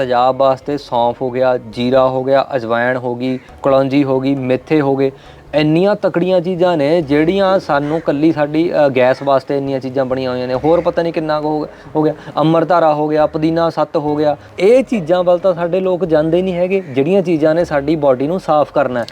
ਤੇਜ਼ਾਬ ਵਾਸਤੇ ਸੌਂਫ ਹੋ ਗਿਆ, ਜੀਰਾ ਹੋ ਗਿਆ, ਅਜਵਾਇਣ ਹੋ ਗਈ, ਕਲੌਂਜੀ ਹੋ ਗਈ, ਮੇਥੇ ਹੋ ਗਏ। ਇੰਨੀਆਂ ਤਕੜੀਆਂ ਚੀਜ਼ਾਂ ਨੇ ਜਿਹੜੀਆਂ ਸਾਨੂੰ ਕੱਲੀ ਸਾਡੀ ਗੈਸ ਵਾਸਤੇ ਇੰਨੀਆਂ ਚੀਜ਼ਾਂ ਬਣੀਆਂ ਹੋਈਆਂ ਨੇ। ਹੋਰ ਪਤਾ ਨਹੀਂ ਕਿੰਨਾ ਕੁ ਹੋ ਗਿਆ- ਹੋ ਗਿਆ। ਅੰਮ੍ਰਿਤਾਰਾ ਹੋ ਗਿਆ, ਪੁਦੀਨਾ ਸੱਤ ਹੋ ਗਿਆ। ਇਹ ਚੀਜ਼ਾਂ ਵੱਲ ਤਾਂ ਸਾਡੇ ਲੋਕ ਜਾਂਦੇ ਨਹੀਂ ਹੈਗੇ। ਜਿਹੜੀਆਂ ਚੀਜ਼ਾਂ ਨੇ ਸਾਡੀ ਬਾਡੀ ਨੂੰ ਸਾਫ਼ ਕਰਨਾ ਹੈ।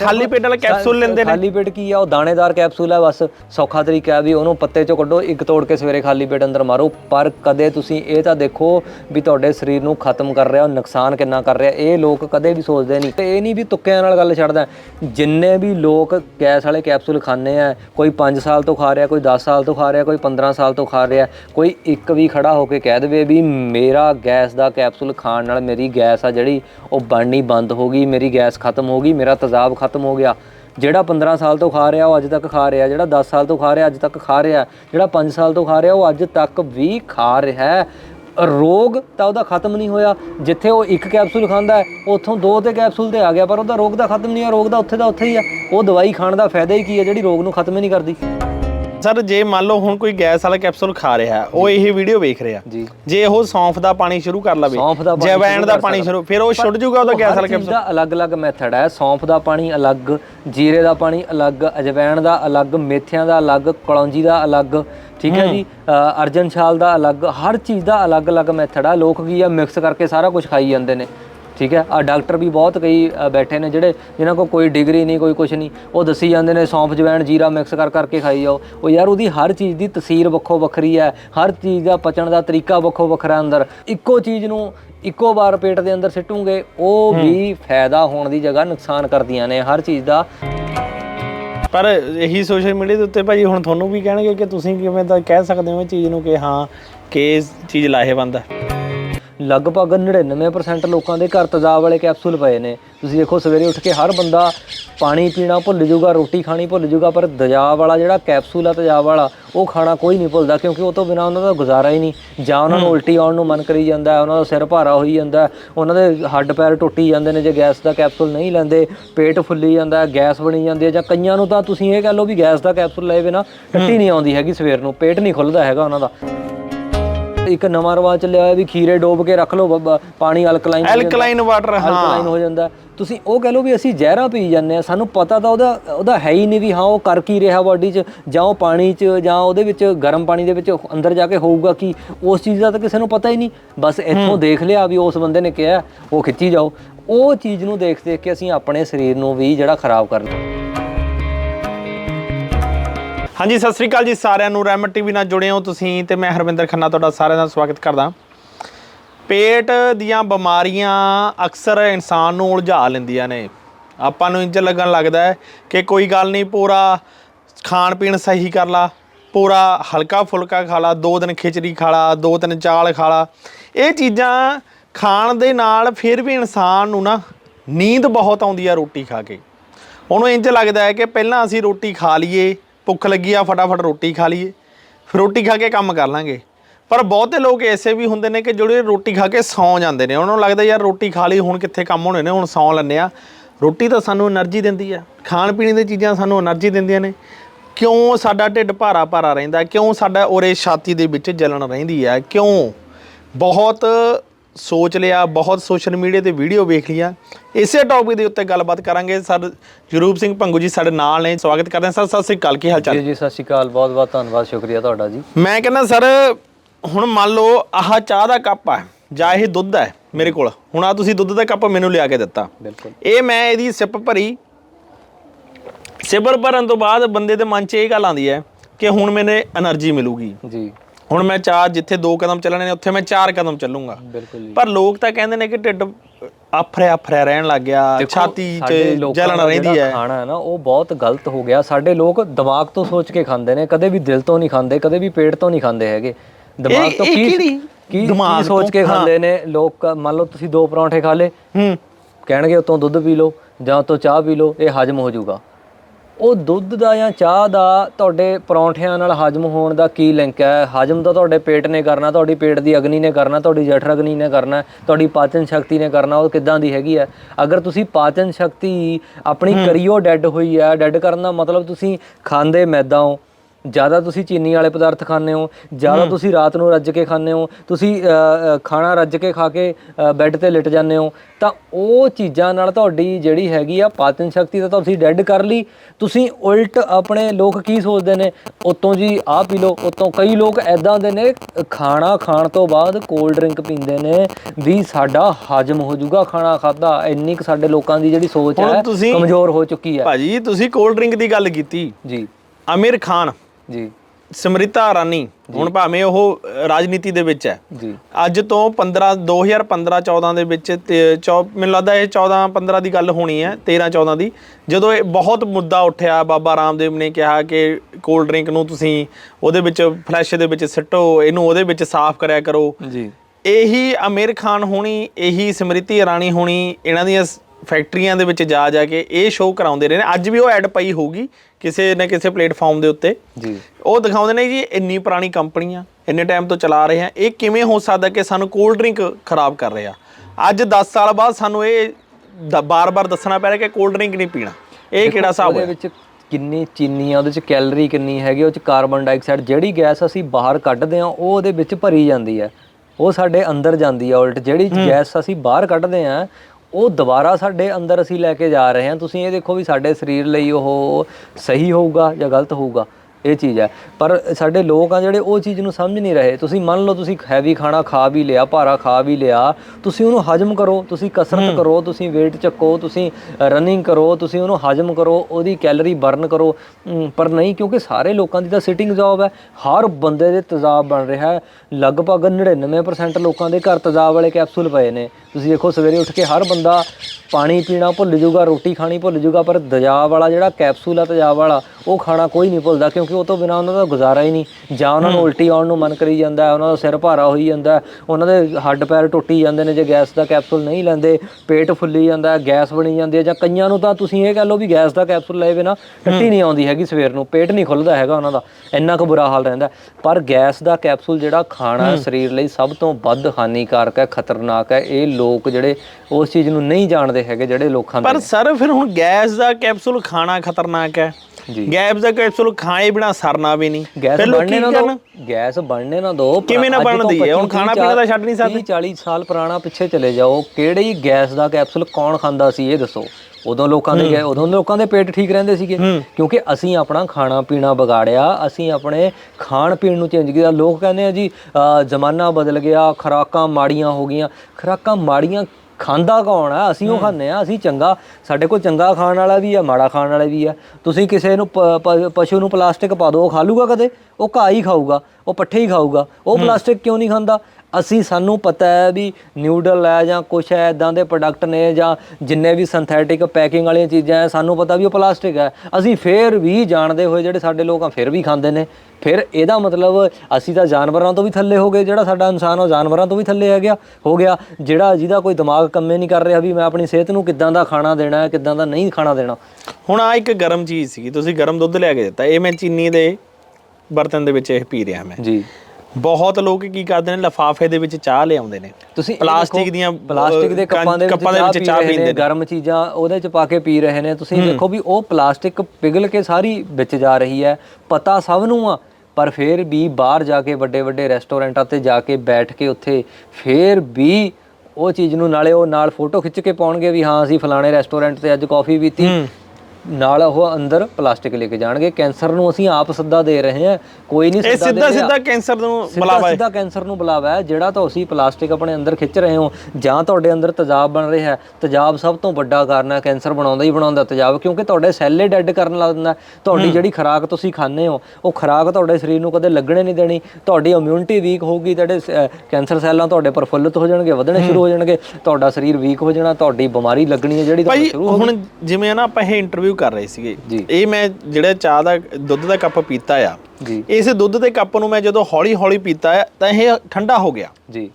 ਖਾਲੀ ਪੇਟ ਵਾਲਾ ਕੈਪਸੂਲ ਲੈਂਦੇ ਨੇ। ਖਾਲੀ ਪੇਟ ਕੀ ਆ? ਉਹ ਦਾਣੇਦਾਰ ਕੈਪਸੂਲ ਹੈ ਬਸ ਸੌਖਾ ਤਰੀਕਾ ਵੀ ਉਹਨੂੰ ਪੱਤੇ ਚੋਂ ਕੱਢੋ ਇੱਕ ਤੋੜ ਕੇ ਸਵੇਰੇ ਖਾਲੀ ਪੇਟ ਅੰਦਰ ਮਾਰੋ। ਪਰ ਕਦੇ ਤੁਸੀਂ ਇਹ ਤਾਂ ਦੇਖੋ ਵੀ ਤੁਹਾਡੇ ਸਰੀਰ ਨੂੰ ਖਤਮ ਕਰ ਰਿਹਾ ਉਹ ਨੁਕਸਾਨ ਕਿੰਨਾ ਕਰ ਰਿਹਾ। ਇਹ ਲੋਕ ਕਦੇ ਵੀ ਸੋਚਦੇ ਨਹੀਂ। ਤੇ ਇਹ ਨਹੀਂ ਵੀ ਤੁੱਕਿਆਂ ਨਾਲ ਗੱਲ ਛੱਡਦਾ। ਜਿੰਨੇ ਵੀ ਲੋਕ ਗੈਸ ਵਾਲੇ ਕੈਪਸੂਲ ਖਾਂਦੇ ਆ ਕੋਈ 5 ਸਾਲ ਤੋਂ ਖਾ ਰਿਹਾ ਕੋਈ 10 ਸਾਲ ਤੋਂ ਖਾ ਰਿਹਾ ਕੋਈ 15 ਸਾਲ ਤੋਂ ਖਾ ਰਿਹਾ ਕੋਈ ਇੱਕ ਵੀ ਖੜਾ ਹੋ ਕੇ ਕਹਿ ਦੇਵੇ ਵੀ ਮੇਰਾ ਗੈਸ ਦਾ ਕੈਪਸੂਲ ਖਾਣ ਨਾਲ ਮੇਰੀ ਗੈਸ ਆ ਜਿਹੜੀ ਉਹ ਬਣਨੀ ਬੰਦ ਹੋ ਗਈ ਮੇਰੀ ਗੈਸ ਖਤਮ ਹੋ ਗਈ ਮੇਰਾ ਤੇਜ਼ਾਬ ਖਤਮ ਖ਼ਤਮ ਹੋ ਗਿਆ। ਜਿਹੜਾ 15 ਸਾਲ ਤੋਂ ਖਾ ਰਿਹਾ ਉਹ ਅੱਜ ਤੱਕ ਖਾ ਰਿਹਾ, ਜਿਹੜਾ 10 ਸਾਲ ਤੋਂ ਖਾ ਰਿਹਾ ਅੱਜ ਤੱਕ ਖਾ ਰਿਹਾ, ਜਿਹੜਾ 5 ਸਾਲ ਤੋਂ ਖਾ ਰਿਹਾ ਉਹ ਅੱਜ ਤੱਕ ਵੀ ਖਾ ਰਿਹਾ ਹੈ। ਰੋਗ ਤਾਂ ਉਹਦਾ ਖਤਮ ਨਹੀਂ ਹੋਇਆ। ਜਿੱਥੇ ਉਹ ਇੱਕ ਕੈਪਸੂਲ ਖਾਂਦਾ ਹੈ, ਉੱਥੋਂ ਦੋ ਤੇ ਕੈਪਸੂਲ ਤੇ ਆ ਗਿਆ, ਪਰ ਉਹਦਾ ਰੋਗ ਦਾ ਖਤਮ ਨਹੀਂ ਹੋਇਆ, ਰੋਗ ਦਾ ਉੱਥੇ ਦਾ ਉੱਥੇ ਹੀ ਆ। ਉਹ ਦਵਾਈ ਖਾਣ ਦਾ ਫਾਇਦਾ ਹੀ ਕੀ ਹੈ ਜਿਹੜੀ ਰੋਗ ਨੂੰ ਖਤਮ ਹੀ ਨਹੀਂ ਕਰਦੀ? ਸਰ ਜੇ ਮੰਨ ਲਓ ਹੁਣ ਕੋਈ ਗੈਸ ਵਾਲਾ ਕੈਪਸੂਲ ਖਾ ਰਿਹਾ ਹੈ, ਉਹ ਇਹ ਵੀਡੀਓ ਵੇਖ ਰਿਹਾ। ਜੀ। ਜੇ ਉਹ ਸੌਂਫ ਦਾ ਪਾਣੀ ਸ਼ੁਰੂ ਕਰ ਲਵੇ ਸੌਂਫ ਦਾ ਪਾਣੀ ਜੈਵੈਣ ਦਾ ਪਾਣੀ। ਸ਼ੁਰੂ ਫਿਰ ਉਹ ਛੁੱਟ ਜਾਊਗਾ ਉਹਦਾ ਗੈਸ ਵਾਲਾ ਕੈਪਸੂਲ ਦਾ ਅਲੱਗ-ਅਲੱਗ ਮੈਥਡ ਹੈ। ਸੌਂਫ ਦਾ ਪਾਣੀ ਅਲੱਗ ਜੀਰੇ ਦਾ ਪਾਣੀ ਅਲੱਗ ਅਜਵਾਇਣ ਦਾ ਅਲੱਗ ਮੇਥਿਆਂ ਦਾ ਅਲੱਗ ਕਲੌਂਜੀ ਦਾ ਅਲੱਗ ਠੀਕ ਹੈ ਜੀ? ਅਰਜਨ ਛਾਲ ਦਾ ਅਲੱਗ ਹਰ ਚੀਜ਼ ਦਾ ਅਲੱਗ-ਅਲੱਗ ਮੈਥਡ ਆ। ਲੋਕ ਕੀ ਆ ਮਿਕਸ ਕਰਕੇ ਸਾਰਾ ਕੁਝ ਖਾਈ ਜਾਂਦੇ ਨੇ। ਠੀਕ ਹੈ? ਆ ਡਾਕਟਰ ਵੀ ਬਹੁਤ ਕਈ ਬੈਠੇ ਨੇ ਜਿਹੜੇ ਜਿਨ੍ਹਾਂ ਕੋਲ ਕੋਈ ਡਿਗਰੀ ਨਹੀਂ ਕੋਈ ਕੁਝ ਨਹੀਂ। ਉਹ ਦੱਸੀ ਜਾਂਦੇ ਨੇ ਸੌਂਫ ਜਵੈਣ ਜੀਰਾ ਮਿਕਸ ਕਰ ਕਰਕੇ ਖਾਈ ਜਾਓ। ਉਹ ਯਾਰ ਉਹਦੀ ਹਰ ਚੀਜ਼ ਦੀ ਤਸੀਰ ਵੱਖੋ ਵੱਖਰੀ ਹੈ। ਹਰ ਚੀਜ਼ ਦਾ ਪਚਣ ਦਾ ਤਰੀਕਾ ਵੱਖੋ ਵੱਖਰਾ ਅੰਦਰ। ਇੱਕੋ ਚੀਜ਼ ਨੂੰ ਇੱਕੋ ਵਾਰ ਪੇਟ ਦੇ ਅੰਦਰ ਸਿੱਟੂਗੇ ਉਹ ਵੀ ਫਾਇਦਾ ਹੋਣ ਦੀ ਜਗ੍ਹਾ ਨੁਕਸਾਨ ਕਰਦੀਆਂ ਨੇ ਹਰ ਚੀਜ਼ ਦਾ। ਪਰ ਇਹੀ ਸੋਸ਼ਲ ਮੀਡੀਆ ਦੇ ਉੱਤੇ ਭਾਜੀ ਹੁਣ ਤੁਹਾਨੂੰ ਵੀ ਕਹਿਣਗੇ ਕਿ ਤੁਸੀਂ ਕਿਵੇਂ ਤਾਂ ਕਹਿ ਸਕਦੇ ਹੋ ਇਹ ਚੀਜ਼ ਨੂੰ ਕਿ ਹਾਂ ਕਿ ਇਹ ਚੀਜ਼ ਲਾਹੇਵੰਦ ਹੈ। ਲਗਭਗ 99% ਲੋਕਾਂ ਦੇ ਘਰ ਤੇਜ਼ਾਬ ਵਾਲੇ ਕੈਪਸੂਲ ਪਏ ਨੇ। ਤੁਸੀਂ ਦੇਖੋ ਸਵੇਰੇ ਉੱਠ ਕੇ ਹਰ ਬੰਦਾ ਪਾਣੀ ਪੀਣਾ ਭੁੱਲ ਜਾਊਗਾ ਰੋਟੀ ਖਾਣੀ ਭੁੱਲ ਜਾਊਗਾ ਪਰ ਤੇਜ਼ਾਬ ਵਾਲਾ ਜਿਹੜਾ ਕੈਪਸੂਲ ਆ ਤੇਜ਼ਾਬ ਵਾਲਾ ਉਹ ਖਾਣਾ ਕੋਈ ਨਹੀਂ ਭੁੱਲਦਾ ਕਿਉਂਕਿ ਉਹ ਤੋਂ ਬਿਨਾ ਉਹਨਾਂ ਦਾ ਗੁਜ਼ਾਰਾ ਹੀ ਨਹੀਂ। ਜਾਂ ਉਹਨਾਂ ਨੂੰ ਉਲਟੀ ਆਉਣ ਨੂੰ ਮਨ ਕਰੀ ਜਾਂਦਾ ਉਹਨਾਂ ਦਾ ਸਿਰ ਭਾਰਾ ਹੋਈ ਜਾਂਦਾ ਉਹਨਾਂ ਦੇ ਹੱਡ ਪੈਰ ਟੁੱਟੀ ਜਾਂਦੇ ਨੇ ਜੇ ਗੈਸ ਦਾ ਕੈਪਸੂਲ ਨਹੀਂ ਲੈਂਦੇ ਪੇਟ ਫੁੱਲੀ ਜਾਂਦਾ ਗੈਸ ਬਣੀ ਜਾਂਦੀ ਹੈ ਜਾਂ ਕਈਆਂ ਨੂੰ ਤਾਂ ਤੁਸੀਂ ਇਹ ਕਹਿ ਲਓ ਵੀ ਗੈਸ ਦਾ ਕੈਪਸੂਲ ਲਏ ਬਿਨਾ ਟੱਟੀ ਨਹੀਂ ਆਉਂਦੀ ਹੈਗੀ ਸਵੇਰ ਨੂੰ ਪੇਟ ਨਹੀਂ ਖੁੱਲਦਾ ਹੈਗਾ ਉਹਨਾਂ ਦਾ। ਇੱਕ ਨਵਾਂ ਰਿਵਾਜ ਚੱਲਿਆ ਹੋਇਆ ਵੀ ਖੀਰੇ ਡੋਬ ਕੇ ਰੱਖ ਲਓ ਪਾਣੀ ਅਲਕਲਾਈਨ ਐਲਕਲਾਈਨ ਵਾਟਰ ਹਾਂ। ਅਲਕਲਾਈਨ ਹੋ ਜਾਂਦਾ। ਤੁਸੀਂ ਉਹ ਕਹਿ ਲਓ ਵੀ ਅਸੀਂ ਜ਼ਹਿਰਾਂ ਪੀ ਜਾਂਦੇ ਆ ਸਾਨੂੰ ਪਤਾ ਤਾਂ ਉਹਦਾ ਉਹਦਾ ਹੈ ਹੀ ਨਹੀਂ ਵੀ ਹਾਂ ਉਹ ਕਰ ਕੀ ਰਿਹਾ ਬਾਡੀ 'ਚ ਜਾਂ ਉਹ ਪਾਣੀ 'ਚ ਜਾਂ ਉਹਦੇ ਵਿੱਚ ਗਰਮ ਪਾਣੀ ਦੇ ਵਿੱਚ ਅੰਦਰ ਜਾ ਕੇ ਹੋਊਗਾ ਕੀ ਉਸ ਚੀਜ਼ ਦਾ ਤਾਂ ਕਿਸੇ ਨੂੰ ਪਤਾ ਹੀ ਨਹੀਂ। ਬਸ ਇੱਥੋਂ ਦੇਖ ਲਿਆ ਵੀ ਉਸ ਬੰਦੇ ਨੇ ਕਿਹਾ ਉਹ ਖਿੱਚੀ ਜਾਓ। ਉਹ ਚੀਜ਼ ਨੂੰ ਦੇਖ ਦੇਖ ਕੇ ਅਸੀਂ ਆਪਣੇ ਸਰੀਰ ਨੂੰ ਵੀ ਜਿਹੜਾ ਖਰਾਬ ਕਰ ਲਿਆ ਹਾਂਜੀ, ਸਤਿ ਸ੍ਰੀ ਅਕਾਲ ਜੀ ਸਾਰਿਆਂ ਨੂੰ। ਰੈਮਟ ਟੀਵੀ ਨਾਲ ਜੁੜੇ ਹੋ ਤੁਸੀਂ ਤੇ ਮੈਂ ਹਰਵਿੰਦਰ ਖੰਨਾ ਤੁਹਾਡਾ ਸਾਰਿਆਂ ਦਾ ਸਵਾਗਤ ਕਰਦਾ। ਪੇਟ ਦੀਆਂ ਬਿਮਾਰੀਆਂ ਅਕਸਰ ਇਨਸਾਨ ਨੂੰ ਉਲਝਾ ਲੈਂਦੀਆਂ ਨੇ। ਆਪਾਂ ਨੂੰ ਇੰਜ ਲੱਗਣ ਲੱਗਦਾ ਹੈ ਕਿ ਕੋਈ ਗੱਲ ਨਹੀਂ, ਪੂਰਾ ਖਾਣ ਪੀਣ ਸਹੀ ਕਰ ਲਾ, ਪੂਰਾ ਹਲਕਾ ਫੁਲਕਾ ਖਾ ਲਾ, ਦੋ ਦਿਨ ਖਿਚੜੀ ਖਾ ਲਾ, ਦੋ ਤਿੰਨ ਚਾਲ ਖਾ ਲਾ। ਇਹ ਚੀਜ਼ਾਂ ਖਾਣ ਦੇ ਨਾਲ ਫਿਰ ਵੀ ਇਨਸਾਨ ਨੂੰ ਨਾ ਨੀਂਦ ਬਹੁਤ ਆਉਂਦੀ ਆ ਰੋਟੀ ਖਾ ਕੇ। ਉਹਨੂੰ ਇੰਜ ਲੱਗਦਾ ਹੈ ਕਿ ਪਹਿਲਾਂ ਅਸੀਂ ਰੋਟੀ ਖਾ ਲਈਏ ਭੁੱਖ ਲੱਗੀ ਆ, ਫਟਾਫਟ ਰੋਟੀ ਖਾ ਲਈਏ। ਫਿਰ ਰੋਟੀ ਖਾ ਕੇ ਕੰਮ ਕਰ ਲਾਂਗੇ। ਪਰ ਬਹੁਤੇ ਲੋਕ ਐਸੇ ਵੀ ਹੁੰਦੇ ਨੇ ਕਿ ਜਿਹੜੇ ਰੋਟੀ ਖਾ ਕੇ ਸੌਂ ਜਾਂਦੇ ਨੇ। ਉਹਨਾਂ ਨੂੰ ਲੱਗਦਾ ਯਾਰ ਰੋਟੀ ਖਾ ਲਈ, ਹੁਣ ਕਿੱਥੇ ਕੰਮ ਹੋਣੇ ਨੇ, ਹੁਣ ਸੌਂ ਲੈਂਦੇ ਆ। ਰੋਟੀ ਤਾਂ ਸਾਨੂੰ એનર્ਜੀ ਦਿੰਦੀ ਆ। ਖਾਣ ਪੀਣ ਦੀਆਂ ਚੀਜ਼ਾਂ ਸਾਨੂੰ એનર્ਜੀ ਦਿੰਦੀਆਂ ਨੇ। ਕਿਉਂ ਸਾਡਾ ਢਿੱਡ ਭਾਰਾ ਭਾਰਾ ਰਹਿੰਦਾ? ਕਿਉਂ ਸਾਡਾ ਉਰੇ ਛਾਤੀ ਦੇ ਵਿੱਚ ਜਲਣ ਰਹਿੰਦੀ ਆ? ਕਿਉਂ? ਬਹੁਤ ਸੋਚ ਲਿਆ ਬਹੁਤ ਸੋਸ਼ਲ ਮੀਡੀਆ ਤੇ ਵੀਡੀਓ ਵੇਖ ਲਿਆ ਇਸੇ ਟੌਪਿਕ ਦੇ ਉੱਤੇ ਗੱਲਬਾਤ ਕਰਾਂਗੇ। ਸਰ ਜਰੂਪ ਸਿੰਘ ਪੰਗੂ ਜੀ ਸਾਡੇ ਨਾਲ ਨੇ। ਸਵਾਗਤ ਕਰਦੇ ਹਾਂ। ਸਰ ਸਤਿ ਸ੍ਰੀ ਅਕਾਲ। ਕੀ ਹਾਲ ਚਾਲ? ਜੀ ਜੀ ਸਤਿ ਸ੍ਰੀ ਅਕਾਲ। ਬਹੁਤ ਬਹੁਤ ਧੰਨਵਾਦ। ਸ਼ੁਕਰੀਆ ਤੁਹਾਡਾ ਜੀ। ਮੈਂ ਕਹਿੰਦਾ ਸਰ ਹੁਣ ਮੰਨ ਲਓ ਆਹ ਚਾਹ ਦਾ ਕੱਪ ਆ ਜਾਂ ਇਹ ਦੁੱਧ ਹੈ ਮੇਰੇ ਕੋਲ ਹੁਣ ਆ ਤੁਸੀਂ ਦੁੱਧ ਦਾ ਕੱਪ ਮੈਨੂੰ ਲਿਆ ਕੇ ਦਿੱਤਾ। ਬਿਲਕੁਲ। ਇਹ ਮੈਂ ਇਹਦੀ ਸਿਪ ਭਰੀ। ਸਿਬਰ ਭਰਨ ਤੋਂ ਬਾਅਦ ਬੰਦੇ ਦੇ ਮਨ 'ਚ ਇਹ ਗੱਲ ਆਉਂਦੀ ਹੈ ਕਿ ਹੁਣ ਮੈਨੇ એનર્ਜੀ ਮਿਲੂਗੀ। ਜੀ। ਹੁਣ ਮੈਂ ਚਾਰ ਜਿੱਥੇ ਦੋ ਕਦਮ ਚੱਲਣੇ ਨੇ ਉੱਥੇ ਮੈਂ ਚਾਰ ਕਦਮ ਚੱਲੂੰਗਾ। ਪਰ ਲੋਕ ਤਾਂ ਕਹਿੰਦੇ ਨੇ ਕਿ ਢਿੱਡ ਆਫਰਿਆ ਆਫਰਿਆ ਰਹਿਣ ਲੱਗ ਗਿਆ ਛਾਤੀ 'ਚ ਦਾ ਰਹਿੰਦੀ ਹੈ। ਖਾਣਾ ਹੈ ਨਾ ਉਹ ਬਹੁਤ ਗਲਤ ਹੋ ਗਿਆ। ਸਾਡੇ ਲੋਕ ਦਿਮਾਗ ਤੋਂ ਸੋਚ ਕੇ ਖਾਂਦੇ ਨੇ ਕਦੇ ਵੀ ਦਿਲ ਤੋਂ ਨਹੀਂ ਖਾਂਦੇ ਕਦੇ ਵੀ ਪੇਟ ਤੋਂ ਨਹੀਂ ਖਾਂਦੇ ਹੈਗੇ। ਦਿਮਾਗ ਤੋਂ ਕੀ? ਕੀ ਦਿਮਾਗ ਸੋਚ ਤੋਂ? ਕੇ। ਖਾਂਦੇ ਨੇ ਲੋਕ? ਮੰਨ ਲਓ ਤੁਸੀਂ ਦੋ ਪਰੌਂਠੇ ਖਾ ਲੇ ਹੂੰ। ਕਹਿਣਗੇ ਉਤੋਂ ਦੁੱਧ ਪੀ ਲਓ ਜਾਂ ਉਤੋਂ ਚਾਹ ਪੀ ਲਓ ਇਹ ਹਜਮ ਹੋ ਜਾਊਗਾ। ਉਹ ਦੁੱਧ ਦਾ ਜਾਂ ਚਾਹ ਦਾ ਤੁਹਾਡੇ ਪਰੌਂਠਿਆਂ ਨਾਲ ਹਜਮ ਹੋਣ ਦਾ ਕੀ ਲਿੰਕ ਹੈ? ਹਜਮ ਤਾਂ ਤੁਹਾਡੇ ਪੇਟ ਨੇ ਕਰਨਾ ਤੁਹਾਡੀ ਪੇਟ ਦੀ ਅਗਨੀ ਨੇ ਕਰਨਾ ਤੁਹਾਡੀ ਜਠਰ ਅਗਨੀ ਨੇ ਕਰਨਾ ਤੁਹਾਡੀ ਪਾਚਨ ਸ਼ਕਤੀ ਨੇ ਕਰਨਾ ਉਹ ਕਿੱਦਾਂ ਦੀ ਹੈਗੀ ਹੈ? ਅਗਰ ਤੁਸੀਂ ਪਾਚਨ ਸ਼ਕਤੀ ਆਪਣੀ ਕਰੀਓ ਡੈੱਡ ਹੋਈ ਹੈ ਡੈੱਡ ਕਰਨ ਦਾ ਮਤਲਬ ਤੁਸੀਂ ਖਾਂਦੇ ਮੈਦਾ ਹੋ ਜ਼ਿਆਦਾ ਤੁਸੀਂ ਚੀਨੀ ਵਾਲੇ ਪਦਾਰਥ ਖਾਂਦੇ ਹੋ ਜ਼ਿਆਦਾ ਤੁਸੀਂ ਰਾਤ ਨੂੰ ਰੱਜ ਕੇ ਖਾਂਦੇ ਹੋ ਤੁਸੀਂ ਅ, ਅ, ਖਾਣਾ ਰੱਜ ਕੇ ਖਾ ਕੇ ਅ, ਬੈੱਡ ਤੇ ਲਿਟ ਜਾਂਦੇ ਹੋ ਤਾਂ ਉਹ ਚੀਜ਼ਾਂ ਨਾਲ ਤੁਹਾਡੀ ਜਿਹੜੀ ਹੈਗੀ ਆ ਪਾਚਨ ਸ਼ਕਤੀ ਤਾਂ ਤੁਸੀਂ ਡੈੱਡ ਕਰ ਲਈ। ਤੁਸੀਂ ਉਲਟ ਆਪਣੇ ਲੋਕ ਕੀ ਸੋਚਦੇ ਨੇ? ਉਤੋਂ ਜੀ ਆਹ ਪੀ ਲਓ ਉਤੋਂ ਕਈ ਲੋਕ ਐਦਾਂ ਦੇ ਨੇ ਖਾਣਾ ਖਾਣ ਤੋਂ ਬਾਅਦ ਕੋਲਡ ਡਰਿੰਕ ਪੀਂਦੇ ਨੇ ਵੀ ਸਾਡਾ ਹਜਮ ਹੋ ਜਾਊਗਾ ਖਾਣਾ ਖਾਦਾ ਇੰਨੀ ਕੁ ਸਾਡੇ ਲੋਕਾਂ ਦੀ ਜਿਹੜੀ ਸੋਚ ਹੁਣ ਹੈ ਤੁਸੀਂ- ਕਮਜ਼ੋਰ ਹੋ ਚੁੱਕੀ ਹੈ। ਭਾਜੀ ਤੁਸੀਂ ਕੋਲਡ ਡਰਿੰਕ ਦੀ ਗੱਲ ਕੀਤੀ। ਜੀ। ਆਮਿਰ ਖਾਨ ਜੀ। ਸਮ੍ਰਿਤਾ ਰਾਨੀ ਹੁਣ ਭਾਵੇਂ ਉਹ ਰਾਜਨੀਤੀ ਦੇ ਵਿੱਚ ਹੈ। ਜੀ। ਅੱਜ ਤੋਂ 15 2015 14 ਦੇ ਵਿੱਚ ਮੈਨੂੰ ਲੱਗਦਾ ਇਹ 14 15 ਦੀ ਗੱਲ ਹੋਣੀ ਹੈ 13 14 ਦੀ। ਜਦੋਂ ਇਹ ਬਹੁਤ ਮੁੱਦਾ ਉੱਠਿਆ ਬਾਬਾ ਰਾਮਦੇਵ ਨੇ ਕਿਹਾ ਕਿ ਕੋਲਡ ਡਰਿੰਕ ਨੂੰ ਤੁਸੀਂ ਉਹਦੇ ਵਿੱਚ ਫਲੈਸ਼ ਦੇ ਵਿੱਚ ਸਿੱਟੋ ਇਹਨੂੰ ਉਹਦੇ ਵਿੱਚ ਸਾਫ਼ ਕਰਿਆ ਕਰੋ। ਜੀ। ਇਹੀ ਆਮਿਰ ਖਾਨ ਹੋਣੀ ਇਹੀ ਸਮ੍ਰਿਤੀ ਇਰਾਨੀ ਹੋਣੀ ਇਹਨਾਂ ਦੀਆਂ ਫੈਕਟਰੀਆਂ ਦੇ ਵਿੱਚ ਜਾ ਜਾ ਕੇ ਇਹ ਸ਼ੋਅ ਕਰਾਉਂਦੇ ਰਹੇ ਨੇ। ਅੱਜ ਵੀ ਉਹ ਐਡ ਪਈ ਹੋਊਗੀ ਕਿਸੇ ਨਾ ਕਿਸੇ ਪਲੇਟਫਾਰਮ ਦੇ ਉੱਤੇ। ਜੀ। ਉਹ ਦਿਖਾਉਂਦੇ ਨੇ ਜੀ ਇੰਨੀ ਪੁਰਾਣੀ ਕੰਪਨੀ ਆ ਇੰਨੇ ਟਾਈਮ ਤੋਂ ਚਲਾ ਰਹੇ ਆ। ਇਹ ਕਿਵੇਂ ਹੋ ਸਕਦਾ ਕਿ ਸਾਨੂੰ ਕੋਲਡ ਡਰਿੰਕ ਖਰਾਬ ਕਰ ਰਹੇ ਅੱਜ 10 ਸਾਲ ਬਾਅਦ ਸਾਨੂੰ ਇਹ ਬਾਰ-ਬਾਰ ਦੱਸਣਾ ਪੈ ਰਿਹਾ ਕਿ ਕੋਲਡ ਡਰਿੰਕ ਨਹੀਂ ਪੀਣਾ। ਇਹ ਕਿਹੜਾ ਹਿਸਾਬ ਹੋਇਆ? ਵਿੱਚ ਕਿੰਨੀ ਚੀਨੀ ਆ ਉਹਦੇ ਚ ਕੈਲਰੀ ਕਿੰਨੀ ਹੈਗੀ ਉਹ ਚ ਕਾਰਬਨ ਡਾਈਆਕਸਾਈਡ ਜਿਹੜੀ ਗੈਸ ਅਸੀਂ ਬਾਹਰ ਕੱਢਦੇ ਆ ਉਹ ਉਹਦੇ ਵਿੱਚ ਭਰੀ ਜਾਂਦੀ ਹੈ ਉਹ ਸਾਡੇ ਅੰਦਰ ਜਾਂਦੀ ਆ ਉਲਟ ਜਿਹੜੀ ਗੈਸ ਅਸੀਂ ਬਾਹਰ ਕੱਢਦੇ ਆ ਉਹ ਦੁਬਾਰਾ ਸਾਡੇ ਅੰਦਰ ਅਸੀਂ ਲੈ ਕੇ ਜਾ ਰਹੇ ਹਾਂ। ਤੁਸੀਂ ਇਹ ਦੇਖੋ ਵੀ ਸਾਡੇ ਸਰੀਰ ਲਈ ਉਹ ਸਹੀ ਹੋਊਗਾ ਜਾਂ ਗਲਤ ਹੋਊਗਾ। ਇਹ ਚੀਜ਼ ਹੈ। ਪਰ ਸਾਡੇ ਲੋਕ ਆ ਜਿਹੜੇ ਉਹ ਚੀਜ਼ ਨੂੰ ਸਮਝ ਨਹੀਂ ਰਹੇ। ਤੁਸੀਂ ਮੰਨ ਲਓ ਤੁਸੀਂ ਹੈਵੀ ਖਾਣਾ ਖਾ ਵੀ ਲਿਆ ਭਾਰਾ ਖਾ ਵੀ ਲਿਆ ਤੁਸੀਂ ਉਹਨੂੰ ਹਜਮ ਕਰੋ ਤੁਸੀਂ ਕਸਰਤ ਕਰੋ ਤੁਸੀਂ weight ਚੱਕੋ ਤੁਸੀਂ ਰਨਿੰਗ ਕਰੋ ਤੁਸੀਂ ਉਹਨੂੰ ਹਜਮ ਕਰੋ ਉਹਦੀ ਕੈਲਰੀ ਬਰਨ ਕਰੋ। ਪਰ ਨਹੀਂ ਕਿਉਂਕਿ ਸਾਰੇ ਲੋਕਾਂ ਦੀ ਤਾਂ ਸਿਟਿੰਗ ਜੌਬ ਹੈ। ਹਰ ਬੰਦੇ ਦੇ ਤੇਜ਼ਾਬ ਬਣ ਰਿਹਾ ਹੈ। ਲਗਭਗ 99% ਲੋਕਾਂ ਦੇ ਘਰ ਤੇਜ਼ਾਬ ਵਾਲੇ ਕੈਪਸੂਲ ਪਏ ਨੇ। ਤੁਸੀਂ ਦੇਖੋ ਸਵੇਰੇ ਉੱਠ ਕੇ ਹਰ ਬੰਦਾ ਪਾਣੀ ਪੀਣਾ ਭੁੱਲ ਜਾਊਗਾ ਰੋਟੀ ਖਾਣੀ ਭੁੱਲ ਜਾਊਗਾ ਪਰ ਤੇਜ਼ਾਬ ਵਾਲਾ ਜਿਹੜਾ ਕੈਪਸੂਲ ਆ ਤੇਜ਼ਾਬ ਵਾਲਾ ਉਹ ਖਾਣਾ ਕੋਈ ਨਹੀਂ ਭੁੱਲਦਾ ਕਿਉਂਕਿ ਉਹ ਤੋਂ ਬਿਨਾ ਉਹਨਾਂ ਦਾ ਗੁਜ਼ਾਰਾ ਹੀ ਨਹੀਂ। ਜਾਂ ਉਹਨਾਂ ਨੂੰ ਉਲਟੀ ਆਉਣ ਨੂੰ ਮਨ ਕਰੀ ਜਾਂਦਾ ਹੈ, ਉਹਨਾਂ ਦਾ ਸਿਰ ਭਾਰਾ ਹੋਈ ਜਾਂਦਾ ਹੈ, ਉਹਨਾਂ ਦੇ ਹੱਡ ਪੈਰ ਟੁੱਟੀ ਜਾਂਦੇ ਨੇ ਜੇ ਗੈਸ ਦਾ ਕੈਪਸੂਲ ਨਹੀਂ ਲੈਂਦੇ ਪੇਟ ਫੁੱਲੀ ਜਾਂਦਾ ਹੈ, ਗੈਸ ਬਣੀ ਜਾਂਦੀ ਹੈ ਜਾਂ ਕਈਆਂ ਨੂੰ ਤਾਂ ਤੁਸੀਂ ਇਹ ਕਹਿ ਲਓ ਵੀ ਗੈਸ ਦਾ ਕੈਪਸੂਲ ਲਏ ਬਿਨਾ ਟੱਟੀ ਨਹੀਂ ਆਉਂਦੀ ਹੈਗੀ ਸਵੇਰ ਨੂੰ ਪੇਟ ਨਹੀਂ ਖੁੱਲਦਾ ਹੈਗਾ ਉਹਨਾਂ ਦਾ ਇੰਨਾ ਕੁ ਬੁਰਾ ਹਾਲ ਰਹਿੰਦਾ। ਪਰ ਗੈਸ ਦਾ ਕੈਪਸੂਲ ਜਿਹੜਾ ਖਾਣਾ ਸਰੀਰ ਲਈ ਸਭ ਤੋਂ ਵੱਧ ਹਾਨੀਕਾਰਕ ਹੈ ਖਤਰਨਾਕ ਹੈ ਇਹ ਲੋਕ ਜਿਹੜੇ ਉਸ ਚੀਜ਼ ਨੂੰ ਨਹੀਂ ਜਾਣਦੇ ਹੈਗੇ ਜਿਹੜੇ ਲੋਕਾਂ ਦੇ ਪਰ ਸਰ ਫਿਰ ਹੁਣ ਗੈਸ ਦਾ ਕੈਪਸੂਲ ਖਾਣਾ ਖਤਰਨਾਕ ਹੈ। ਗੈਸ ਦਾ ਕੈਪਸੂਲ ਖਾਏ ਬਿਨਾ ਸਰਨਾ ਵੀ ਨਹੀਂ। ਗੈਸ ਬਣਨੇ ਨਾ ਦੋ। ਗੈਸ ਬਣਨੇ ਨਾ ਦੋ ਕਿਵੇਂ ਨਾ ਬਣਦੀ ਹੈ? ਹੁਣ ਖਾਣਾ ਪੀਣਾ ਤਾਂ ਛੱਡ ਨਹੀਂ ਸਕਦੇ। 40 ਸਾਲ ਪੁਰਾਣਾ ਪਿੱਛੇ ਚਲੇ ਜਾਓ। ਕਿਹੜੀ ਗੈਸ ਦਾ ਕੈਪਸੂਲ ਕੌਣ ਖਾਂਦਾ ਸੀ ਇਹ ਦੱਸੋ। ਉਦੋਂ ਲੋਕਾਂ ਦੇ ਉਦੋਂ ਲੋਕਾਂ ਦੇ ਪੇਟ ਠੀਕ ਰਹਿੰਦੇ ਸੀਗੇ। ਕਿਉਂਕਿ ਅਸੀਂ ਆਪਣਾ ਖਾਣਾ ਪੀਣਾ ਵਿਗਾੜਿਆ ਅਸੀਂ ਆਪਣੇ ਖਾਣ ਪੀਣ ਨੂੰ ਚੇਂਜ ਕੀਤਾ। ਲੋਕ ਕਹਿੰਦੇ ਆ ਜੀ ਜ਼ਮਾਨਾ ਬਦਲ ਗਿਆ ਖੁਰਾਕਾਂ ਮਾੜੀਆਂ ਹੋ ਗਈਆਂ। ਖੁਰਾਕਾਂ ਮਾੜੀਆਂ ਖਾਂਦਾ ਕੌਣ ਆ? ਅਸੀਂ ਉਹ ਖਾਂਦੇ ਆ ਅਸੀਂ ਚੰਗਾ। ਸਾਡੇ ਕੋਲ ਚੰਗਾ ਖਾਣ ਵਾਲਾ ਵੀ ਆ ਮਾੜਾ ਖਾਣ ਵਾਲਾ ਵੀ ਆ। ਤੁਸੀਂ ਕਿਸੇ ਨੂੰ ਪਸ਼ੂ ਨੂੰ ਪਲਾਸਟਿਕ ਪਾ ਦਿਓ ਉਹ ਖਾ ਲੂਗਾ ਕਦੇ? ਉਹ ਘਾਹ ਹੀ ਖਾਊਗਾ ਉਹ ਪੱਠੇ ਹੀ ਖਾਊਗਾ। ਉਹ ਪਲਾਸਟਿਕ ਕਿਉਂ ਨਹੀਂ ਖਾਂਦਾ? ਅਸੀਂ ਸਾਨੂੰ ਪਤਾ ਹੈ ਵੀ ਨਿਊਡਲ ਹੈ ਜਾਂ ਕੁਛ ਹੈ ਇਦਾਂ ਦੇ ਪ੍ਰੋਡਕਟ ਨੇ ਜਾਂ ਜਿੰਨੇ ਵੀ ਸਿੰਥੈਟਿਕ ਪੈਕਿੰਗ ਵਾਲੀਆਂ ਚੀਜ਼ਾਂ ਹੈ ਸਾਨੂੰ ਪਤਾ ਵੀ ਉਹ ਪਲਾਸਟਿਕ ਹੈ। ਅਸੀਂ ਫੇਰ ਵੀ ਜਾਣਦੇ ਹੋਏ ਜਿਹੜੇ ਸਾਡੇ ਲੋਕ ਆ ਫਿਰ ਵੀ ਖਾਂਦੇ ਨੇ। ਫਿਰ ਇਹਦਾ ਮਤਲਬ ਅਸੀਂ ਤਾਂ ਜਾਨਵਰਾਂ ਤੋਂ ਵੀ ਥੱਲੇ ਹੋ ਗਏ ਜਿਹੜਾ ਸਾਡਾ ਇਨਸਾਨ ਉਹ ਜਾਨਵਰਾਂ ਤੋਂ ਵੀ ਥੱਲੇ ਹੈ ਗਿਆ ਹੋ ਗਿਆ। ਜਿਹੜਾ ਜਿਹਦਾ ਕੋਈ ਦਿਮਾਗ ਕੰਮੇ ਨਹੀਂ ਕਰ ਰਿਹਾ ਵੀ ਮੈਂ ਆਪਣੀ ਸਿਹਤ ਨੂੰ ਕਿੱਦਾਂ ਦਾ ਖਾਣਾ ਦੇਣਾ ਹੈ ਕਿੱਦਾਂ ਦਾ ਨਹੀਂ ਖਾਣਾ ਦੇਣਾ। ਹੁਣ ਆ ਇੱਕ ਗਰਮ ਚੀਜ਼ ਸੀਗੀ ਤੁਸੀਂ ਗਰਮ ਦੁੱਧ ਲਿਆ ਕੇ ਦਿੱਤਾ ਇਹ ਮੈਂ ਚੀਨੀ ਦੇ ਬਰਤਨ ਦੇ ਵਿੱਚ ਇਹ ਪੀ ਰਿਹਾ ਮੈਂ। ਜੀ। ਬਹੁਤ ਲੋਕ ਕੀ ਕਰਦੇ ਨੇ ਲਫਾਫੇ ਦੇ ਵਿੱਚ ਚਾਹ ਲਿਆਉਂਦੇ ਨੇ। ਤੁਸੀਂ ਪਲਾਸਟਿਕ ਦੀਆਂ, ਪਲਾਸਟਿਕ ਦੇ ਕੱਪਾਂ ਦੇ ਵਿੱਚ ਚਾਹ ਪੀਂਦੇ ਨੇ ਨੇ। ਗਰਮ ਚੀਜ਼ਾਂ ਉਹਦੇ ਚ ਪਾ ਕੇ ਪੀ ਰਹੇ ਨੇ। ਤੁਸੀਂ ਦੇਖੋ ਵੀ ਉਹ ਪਲਾਸਟਿਕ ਪਿਘਲ ਕੇ ਸਾਰੀ ਵਿੱਚ ਜਾ ਰਹੀ ਹੈ ਪਤਾ ਸਭ ਨੂੰ ਆ। ਪਰ ਫਿਰ ਵੀ ਬਾਹਰ ਜਾ ਕੇ ਵੱਡੇ ਵੱਡੇ ਰੈਸਟੋਰੈਂਟਾਂ ਤੇ ਜਾ ਕੇ ਬੈਠ ਕੇ ਉੱਥੇ ਫਿਰ ਵੀ ਉਹ ਚੀਜ਼ ਨੂੰ ਨਾਲੇ ਉਹ ਨਾਲ ਫੋਟੋ ਖਿੱਚ ਕੇ ਪਾਉਣਗੇ ਵੀ ਹਾਂ ਅਸੀਂ ਫਲਾਣੇ ਰੈਸਟੋਰੈਂਟ ਤੇ ਅੱਜ ਕਾਫੀ ਪੀਤੀ। ਨਾਲ ਉਹ ਅੰਦਰ ਪਲਾਸਟਿਕ ਲੈ ਕੇ ਜਾਣਗੇ। ਕੈਂਸਰ ਨੂੰ ਅਸੀਂ ਆਪ ਸੱਦਾ ਦੇ ਰਹੇ ਹਾਂ। ਕੋਈ ਨਹੀਂ ਸਿੱਧਾ ਰਿਹਾ। ਸਿੱਧਾ ਕੈਂਸਰ ਨੂੰ ਸਿੱਧਾ ਬੁਲਾਵਾ ਹੈ। ਸਿੱਧਾ ਕੈਂਸਰ ਨੂੰ ਬੁਲਾਵਾ ਹੈ ਜਿਹੜਾ ਤੁਸੀਂ ਪਲਾਸਟਿਕ ਆਪਣੇ ਅੰਦਰ ਖਿੱਚ ਰਹੇ ਹੋ। ਜਾਂ ਤੁਹਾਡੇ ਅੰਦਰ ਤੇਜ਼ਾਬ ਬਣ ਰਿਹਾ ਹੈ। ਤੇਜ਼ਾਬ ਸਭ ਤੋਂ ਵੱਡਾ ਕਾਰਨ ਹੈ ਕੈਂਸਰ ਬਣਾਉਂਦਾ ਹੀ ਬਣਾਉਂਦਾ ਤੇਜ਼ਾਬ ਕਿਉਂਕਿ ਤੁਹਾਡੇ ਸੈੱਲੇ ਡੈੱਡ ਕਰਨ ਲੱਗ ਦਿੰਦਾ ਹੈ। ਤੁਹਾਡੀ ਜਿਹੜੀ ਖੁਰਾਕ ਤੁਸੀਂ ਖਾਂਦੇ ਹੋ ਉਹ ਖੁਰਾਕ ਤੁਹਾਡੇ ਸਰੀਰ ਨੂੰ ਕਦੇ ਲੱਗਣੇ ਨਹੀਂ ਦੇਣੀ। ਤੁਹਾਡੀ ਇਮਿਊਨਿਟੀ ਵੀਕ ਹੋਊਗੀ ਤੁਹਾਡੇ ਕੈਂਸਰ ਸੈੱਲਾਂ ਤੁਹਾਡੇ ਪ੍ਰਫੁੱਲਤ ਹੋ ਜਾਣਗੇ ਵਧਣੇ ਸ਼ੁਰੂ ਹੋ ਜਾਣਗੇ। ਤੁਹਾਡਾ ਸਰੀਰ ਵੀਕ ਹੋ ਜਾਣਾ ਤੁਹਾਡੀ ਬਿਮਾਰੀ ਲੱਗਣੀ ਹੈ ਜਿਹੜੀ ਤੁਹਾਨੂੰ ਸ਼ੁਰੂ ਹੋ ਹੁਣ ਜਿਵੇਂ ਨਾ ਆਪਾਂ ਇਹ ਇੰਟਰਵਿਊ ਕਰ ਰਹੇ ਸੀਗੇ। ਇਹ ਮੈਂ ਜਿਹੜਾ ਚਾਹ ਦਾ ਦੁੱਧ ਦਾ ਕੱਪ ਪੀਤਾ ਆ ਇਸ ਦੁੱਧ ਦੇ ਕੱਪ ਨੂੰ ਮੈਂ ਜਦੋਂ ਹੌਲੀ ਹੌਲੀ ਪੀਤਾ ਤਾਂ ਇਹ ਠੰਡਾ ਹੋ ਗਿਆ। ਜੀ।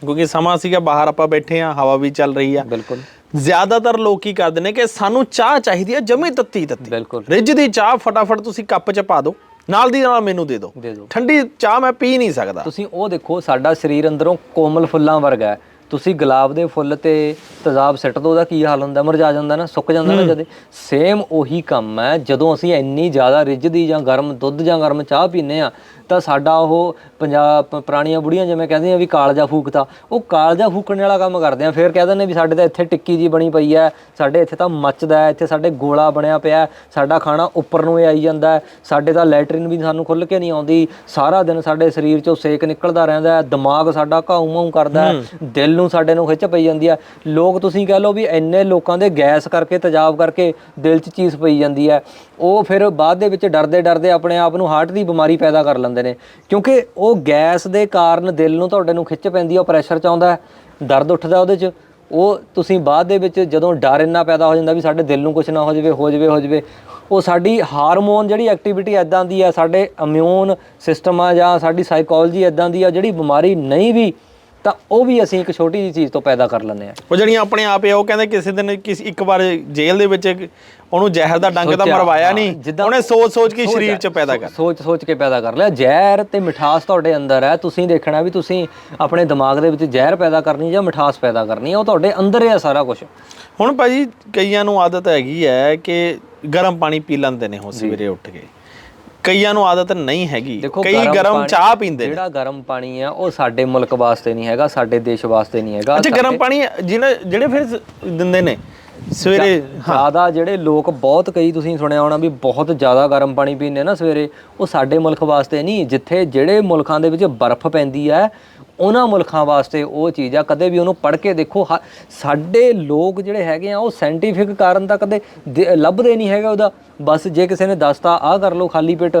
ਕਿਉਂਕਿ ਸਮਾਂ ਸੀਗਾ ਬਾਹਰ ਆਪਾਂ ਬੈਠੇ ਆ ਹਵਾ ਵੀ ਚੱਲ ਰਹੀ ਆ। ਬਿਲਕੁਲ। ਜ਼ਿਆਦਾਤਰ ਲੋਕ ਕੀ ਕਰਦੇ ਨੇ ਕਿ ਸਾਨੂੰ ਚਾਹ ਚਾਹੀਦੀ ਆ ਜਮੀ ਤੱਤੀ ਤੱਤੀ। ਬਿਲਕੁਲ। ਰਿੱਝ ਦੀ ਚਾਹ ਫਟਾਫਟ ਤੁਸੀਂ ਕੱਪ 'ਚ ਪਾ ਦਿਓ ਨਾਲ ਦੀ ਨਾਲ ਮੈਨੂੰ ਦੇ ਦਿਓ। ਠੰਡੀ ਚਾਹ ਮੈਂ ਪੀ ਨਹੀਂ ਸਕਦਾ। ਤੁਸੀਂ ਉਹ ਦੇਖੋ ਸਾਡਾ ਸਰੀਰ ਅੰਦਰੋਂ ਕੋਮਲ ਫੁੱਲਾਂ ਵਰਗਾ ਹੈ। ਤੁਸੀਂ ਗੁਲਾਬ ਦੇ ਫੁੱਲ ਤੇ ਤੇਜ਼ਾਬ ਸਿੱਟ ਦੋ ਉਹਦਾ ਕੀ ਹਾਲ ਹੁੰਦਾ? ਮੁਰਝਾ ਜਾਂਦਾ ਨਾ ਸੁੱਕ ਜਾਂਦਾ ਨਾ ਜਦੇ। ਸੇਮ ਉਹੀ ਕੰਮ ਹੈ ਜਦੋਂ ਅਸੀਂ ਇੰਨੀ ਜ਼ਿਆਦਾ ਰਿੱਝਦੀ ਜਾਂ ਗਰਮ ਦੁੱਧ ਜਾਂ ਗਰਮ ਚਾਹ ਪੀਨੇ ਆ ਤਾਂ ਸਾਡਾ ਉਹ ਪੰਜਾਬ ਪੁਰਾਣੀਆਂ ਬੁੜੀਆਂ ਜਿਵੇਂ ਕਹਿੰਦੀਆਂ ਵੀ ਕਾਲਜਾ ਫੂਕਤਾ ਉਹ ਕਾਲਜਾ ਫੂਕਣ ਵਾਲਾ ਕੰਮ ਕਰਦੇ ਆ। ਫਿਰ ਕਹਿ ਦਿੰਦੇ ਵੀ ਸਾਡੇ ਤਾਂ ਇੱਥੇ ਟਿੱਕੀ ਜੀ ਬਣੀ ਪਈ ਹੈ ਸਾਡੇ ਇੱਥੇ ਤਾਂ ਮੱਚਦਾ ਇੱਥੇ ਸਾਡੇ ਗੋਲਾ ਬਣਿਆ ਪਿਆ ਸਾਡਾ ਖਾਣਾ ਉੱਪਰ ਨੂੰ ਹੀ ਆਈ ਜਾਂਦਾ ਸਾਡੇ ਤਾਂ ਲੈਟਰਿਨ ਵੀ ਸਾਨੂੰ ਖੁੱਲ ਕੇ ਨਹੀਂ ਆਉਂਦੀ ਸਾਰਾ ਦਿਨ ਸਾਡੇ ਸਰੀਰ ਚੋਂ ਸੇਕ ਨਿਕਲਦਾ ਰਹਿੰਦਾ ਹੈ ਦਿਮਾਗ ਸਾਡਾ ਘਾਉ ਮਾਉ ਕਰਦਾ ਦਿਲ ਨੂੰ ਸਾਡੇ ਨੂੰ ਖਿੱਚ ਪਈ ਜਾਂਦੀ ਹੈ ਲੋਕ ਤੁਸੀਂ ਕਹਿ ਲਓ ਵੀ ਇੰਨੇ ਲੋਕਾਂ ਦੇ ਗੈਸ ਕਰਕੇ ਤੇਜ਼ਾਬ ਕਰਕੇ ਦਿਲ 'ਚ ਚੀਜ਼ ਪਈ ਜਾਂਦੀ ਹੈ ਉਹ ਫਿਰ ਬਾਅਦ ਦੇ ਵਿੱਚ ਡਰਦੇ ਡਰਦੇ ਆਪਣੇ ਆਪ ਨੂੰ ਹਾਰਟ ਦੀ ਬਿਮਾਰੀ ਪੈਦਾ ਕਰ ਲੈਂਦੇ ਨੇ। ਕਿਉਂਕਿ ਉਹ ਗੈਸ ਦੇ ਕਾਰਨ ਦਿਲ ਨੂੰ ਤੁਹਾਡੇ ਨੂੰ ਖਿੱਚ ਪੈਂਦੀ ਹੈ ਉਹ ਪ੍ਰੈਸ਼ਰ ਚ ਆਉਂਦਾ, ਦਰਦ ਉੱਠਦਾ ਉਹਦੇ 'ਚ। ਉਹ ਤੁਸੀਂ ਬਾਅਦ ਦੇ ਵਿੱਚ ਜਦੋਂ ਡਰ ਇੰਨਾ ਪੈਦਾ ਹੋ ਜਾਂਦਾ ਵੀ ਸਾਡੇ ਦਿਲ ਨੂੰ ਕੁਝ ਨਾ ਹੋ ਜਾਵੇ ਹੋ ਜਾਵੇ ਹੋ ਜਾਵੇ, ਉਹ ਸਾਡੀ ਹਾਰਮੋਨ ਜਿਹੜੀ ਐਕਟੀਵਿਟੀ ਐਦਾਂ ਦੀ ਆ, ਸਾਡੇ ਇਮਿਊਨ ਸਿਸਟਮ ਆ ਜਾਂ ਸਾਡੀ ਸਾਈਕੋਲੋਜੀ ਐਦਾਂ ਦੀ ਆ, ਜਿਹੜੀ ਬਿਮਾਰੀ ਨਹੀਂ ਵੀ ਤਾਂ ਉਹ ਵੀ ਅਸੀਂ ਇੱਕ ਛੋਟੀ ਜਿਹੀ ਚੀਜ਼ ਤੋਂ ਪੈਦਾ ਕਰ ਲੈਂਦੇ ਆ ਉਹ ਜਿਹੜੀਆਂ ਆਪਣੇ ਆਪ ਆ ਉਹ ਕਹਿੰਦੇ ਕਿਸੇ ਦਿਨ ਕਿਸੇ ਇੱਕ ਵਾਰ ਜੇਲ੍ਹ ਦੇ ਵਿੱਚ ਉਹਨੂੰ ਜ਼ਹਿਰ ਦਾ ਡੰਗ ਤਾਂ ਮਰਵਾਇਆ ਹਾਂ, ਨਹੀਂ। ਉਹਨੇ ਸੋਚ ਸੋਚ ਕੇ ਸਰੀਰ ਹੈ, 'ਚ ਪੈਦਾ ਕਰ ਸੋਚ ਸੋਚ ਕੇ ਪੈਦਾ ਕਰ ਲਿਆ। ਜ਼ਹਿਰ ਤੇ ਮਿਠਾਸ ਤੁਹਾਡੇ ਅੰਦਰ ਹੈ। ਤੁਸੀਂ ਦੇਖਣਾ ਵੀ ਤੁਸੀਂ ਆਪਣੇ ਦਿਮਾਗ ਦੇ ਵਿੱਚ ਜ਼ਹਿਰ ਪੈਦਾ ਕਰਨੀ ਜਾਂ ਮਿਠਾਸ ਪੈਦਾ ਕਰਨੀ ਹੈ ਉਹ ਤੁਹਾਡੇ ਅੰਦਰ ਹੈ ਸਾਰਾ ਕੁਝ ਹੁਣ ਭਾਜੀ ਕਈਆਂ ਨੂੰ ਆਦਤ ਹੈਗੀ ਹੈ ਕਿ ਗਰਮ ਪਾਣੀ ਪੀ ਲੈਂਦੇ ਨੇ ਉਹ ਸਵੇਰੇ ਉੱਠ ਕੇ। ਕਈਆਂ ਨੂੰ ਆਦਤ ਨਹੀਂ ਹੈਗੀ। ਕਈ ਗਰਮ ਪਾਣੀ- ਚਾਹ ਪੀਂਦੇ ਨੇ। ਜਿਹੜਾ ਗਰਮ ਪਾਣੀ ਆ ਉਹ ਸਾਡੇ ਮੁਲਕ ਵਾਸਤੇ ਨਹੀਂ ਹੈਗਾ ਸਾਡੇ ਦੇਸ਼ ਵਾਸਤੇ ਨਹੀਂ ਹੈਗਾ। ਅੱਛਾ ਗਰਮ ਪਾਣੀ ਜਿਹੜੇ ਜਿਹੜੇ ਫਿਰ ਸ- ਦਿੰਦੇ ਨੇ ਸਵੇਰੇ ਜ਼ਿਆਦਾ ਜਿਹੜੇ ਲੋਕ ਬਹੁਤ ਕਈ ਤੁਸੀਂ ਸੁਣਿਆ ਹੋਣਾ ਵੀ ਬਹੁਤ ਜ਼ਿਆਦਾ ਗਰਮ ਪਾਣੀ ਪੀਂਦੇ ਨਾ ਸਵੇਰੇ ਉਹ ਸਾਡੇ ਮੁਲਕ ਵਾਸਤੇ ਨਹੀਂ ਜਿੱਥੇ ਜਿਹੜੇ ਮੁਲਕਾਂ ਦੇ ਵਿੱਚ ਬਰਫ਼ ਪੈਂਦੀ ਹੈ ਉਹਨਾਂ ਮੁਲਕਾਂ ਵਾਸਤੇ ਉਹ ਚੀਜ਼ ਆ, ਕਦੇ ਵੀ ਉਹਨੂੰ ਪੜ੍ਹ ਕੇ ਦੇਖੋ, ਹ- ਸਾਡੇ ਲੋਕ ਜਿਹੜੇ ਹੈਗੇ ਆ, ਉਹ ਸਾਇੰਟੀਫਿਕ ਕਾਰਨ ਤਾਂ ਕਦੇ ਦੇ- ਲੱਭਦੇ ਨਹੀਂ ਹੈਗਾ ਉਹਦਾ। ਬਸ ਜੇ ਕਿਸੇ ਨੇ ਦੱਸਤਾ, ਆਹ ਕਰ ਲਓ, ਖਾਲੀ ਪੇਟ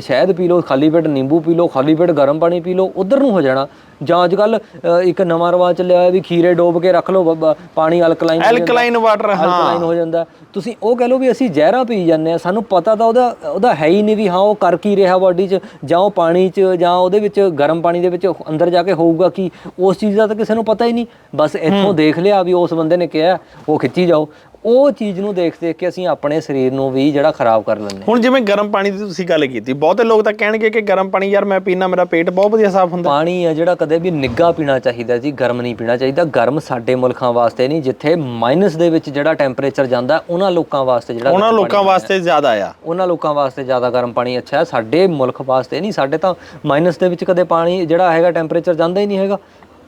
ਸ਼ਹਿਦ ਪੀ ਲਓ, ਖਾਲੀ ਪੇਟ ਨਿੰਬੂ ਪੀ ਲਓ, ਖਾਲੀ ਪੇਟ ਗਰਮ ਪਾਣੀ ਪੀ ਲਓ, ਉਧਰ ਨੂੰ ਹੋ ਜਾਣਾ। ਜਾਂ ਅੱਜ ਕੱਲ ਇੱਕ ਨਵਾਂ ਰਿਵਾਜ ਚੱਲਿਆ ਹੋਇਆ ਵੀ ਖੀਰੇ ਡੋਬ ਕੇ ਰੱਖ ਲਓ ਪਾਣੀ ਅਲਕਲਾਈਨ ਐਲਕਲਾਈਨ ਵਾਟਰ ਹਾਂ। ਅਲਕਲਾਈਨ ਹੋ ਜਾਂਦਾ। ਤੁਸੀਂ ਉਹ ਕਹਿ ਲਓ ਵੀ ਅਸੀਂ ਜ਼ਹਿਰਾਂ ਪੀ ਜਾਂਦੇ ਆ ਸਾਨੂੰ ਪਤਾ ਤਾਂ ਉਹਦਾ ਉਹਦਾ ਹੈ ਹੀ ਨਹੀਂ ਵੀ ਹਾਂ ਉਹ ਕਰ ਕੀ ਰਿਹਾ ਬਾਡੀ 'ਚ ਜਾਂ ਉਹ ਪਾਣੀ 'ਚ ਜਾਂ ਉਹਦੇ ਵਿੱਚ ਗਰਮ ਪਾਣੀ ਦੇ ਵਿੱਚ ਅੰਦਰ ਜਾ ਕੇ ਹੋਊਗਾ ਕੀ ਉਸ ਚੀਜ਼ ਦਾ ਤਾਂ ਕਿਸੇ ਨੂੰ ਪਤਾ ਹੀ ਨਹੀਂ। ਬਸ ਇੱਥੋਂ ਦੇਖ ਲਿਆ ਵੀ ਉਸ ਬੰਦੇ ਨੇ ਕਿਹਾ ਉਹ ਖਿੱਚੀ ਜਾਓ। ਉਹ ਚੀਜ਼ ਨੂੰ ਦੇਖ ਦੇਖ ਕੇ ਅਸੀਂ ਆਪਣੇ ਸਰੀਰ ਨੂੰ ਵੀ ਜਿਹੜਾ ਖਰਾਬ ਕਰ ਲੈਂਦੇ ਹੁਣ ਜਿਵੇਂ ਗਰਮ ਪਾਣੀ ਦੀ ਤੁਸੀਂ ਗੱਲ ਕੀਤੀ ਬਹੁਤੇ ਲੋਕ ਤਾਂ ਕਹਿਣਗੇ ਕਿ ਗਰਮ ਪਾਣੀ ਯਾਰ ਮੈਂ ਪੀਣਾ ਮੇਰਾ ਪੇਟ ਬਹੁਤ ਵਧੀਆ ਸਾਫ਼ ਹੁੰਦਾ। ਪਾਣੀ ਆ ਜਿਹੜਾ ਕਦੇ ਵੀ ਨਿੱਘਾ ਪੀਣਾ ਚਾਹੀਦਾ ਜੀ ਗਰਮ ਨਹੀਂ ਪੀਣਾ ਚਾਹੀਦਾ। ਗਰਮ ਸਾਡੇ ਮੁਲਕਾਂ ਵਾਸਤੇ ਨਹੀਂ ਜਿੱਥੇ ਮਾਈਨਸ ਦੇ ਵਿੱਚ ਜਿਹੜਾ ਟੈਂਪਰੇਚਰ ਜਾਂਦਾ ਉਹਨਾਂ ਲੋਕਾਂ ਵਾਸਤੇ ਜਿਹੜਾ ਉਹਨਾਂ ਲੋਕਾਂ ਵਾਸਤੇ ਜ਼ਿਆਦਾ ਆ। ਉਹਨਾਂ ਲੋਕਾਂ ਵਾਸਤੇ ਜ਼ਿਆਦਾ ਗਰਮ ਪਾਣੀ ਅੱਛਾ ਹੈ। ਸਾਡੇ ਮੁਲਕ ਵਾਸਤੇ ਨਹੀਂ ਸਾਡੇ ਤਾਂ ਮਾਈਨਸ ਦੇ ਵਿੱਚ ਕਦੇ ਪਾਣੀ ਜਿਹੜਾ ਹੈਗਾ ਟੈਂਪਰੇਚਰ ਜਾਂਦਾ ਹੀ ਨਹੀਂ ਹੈਗਾ।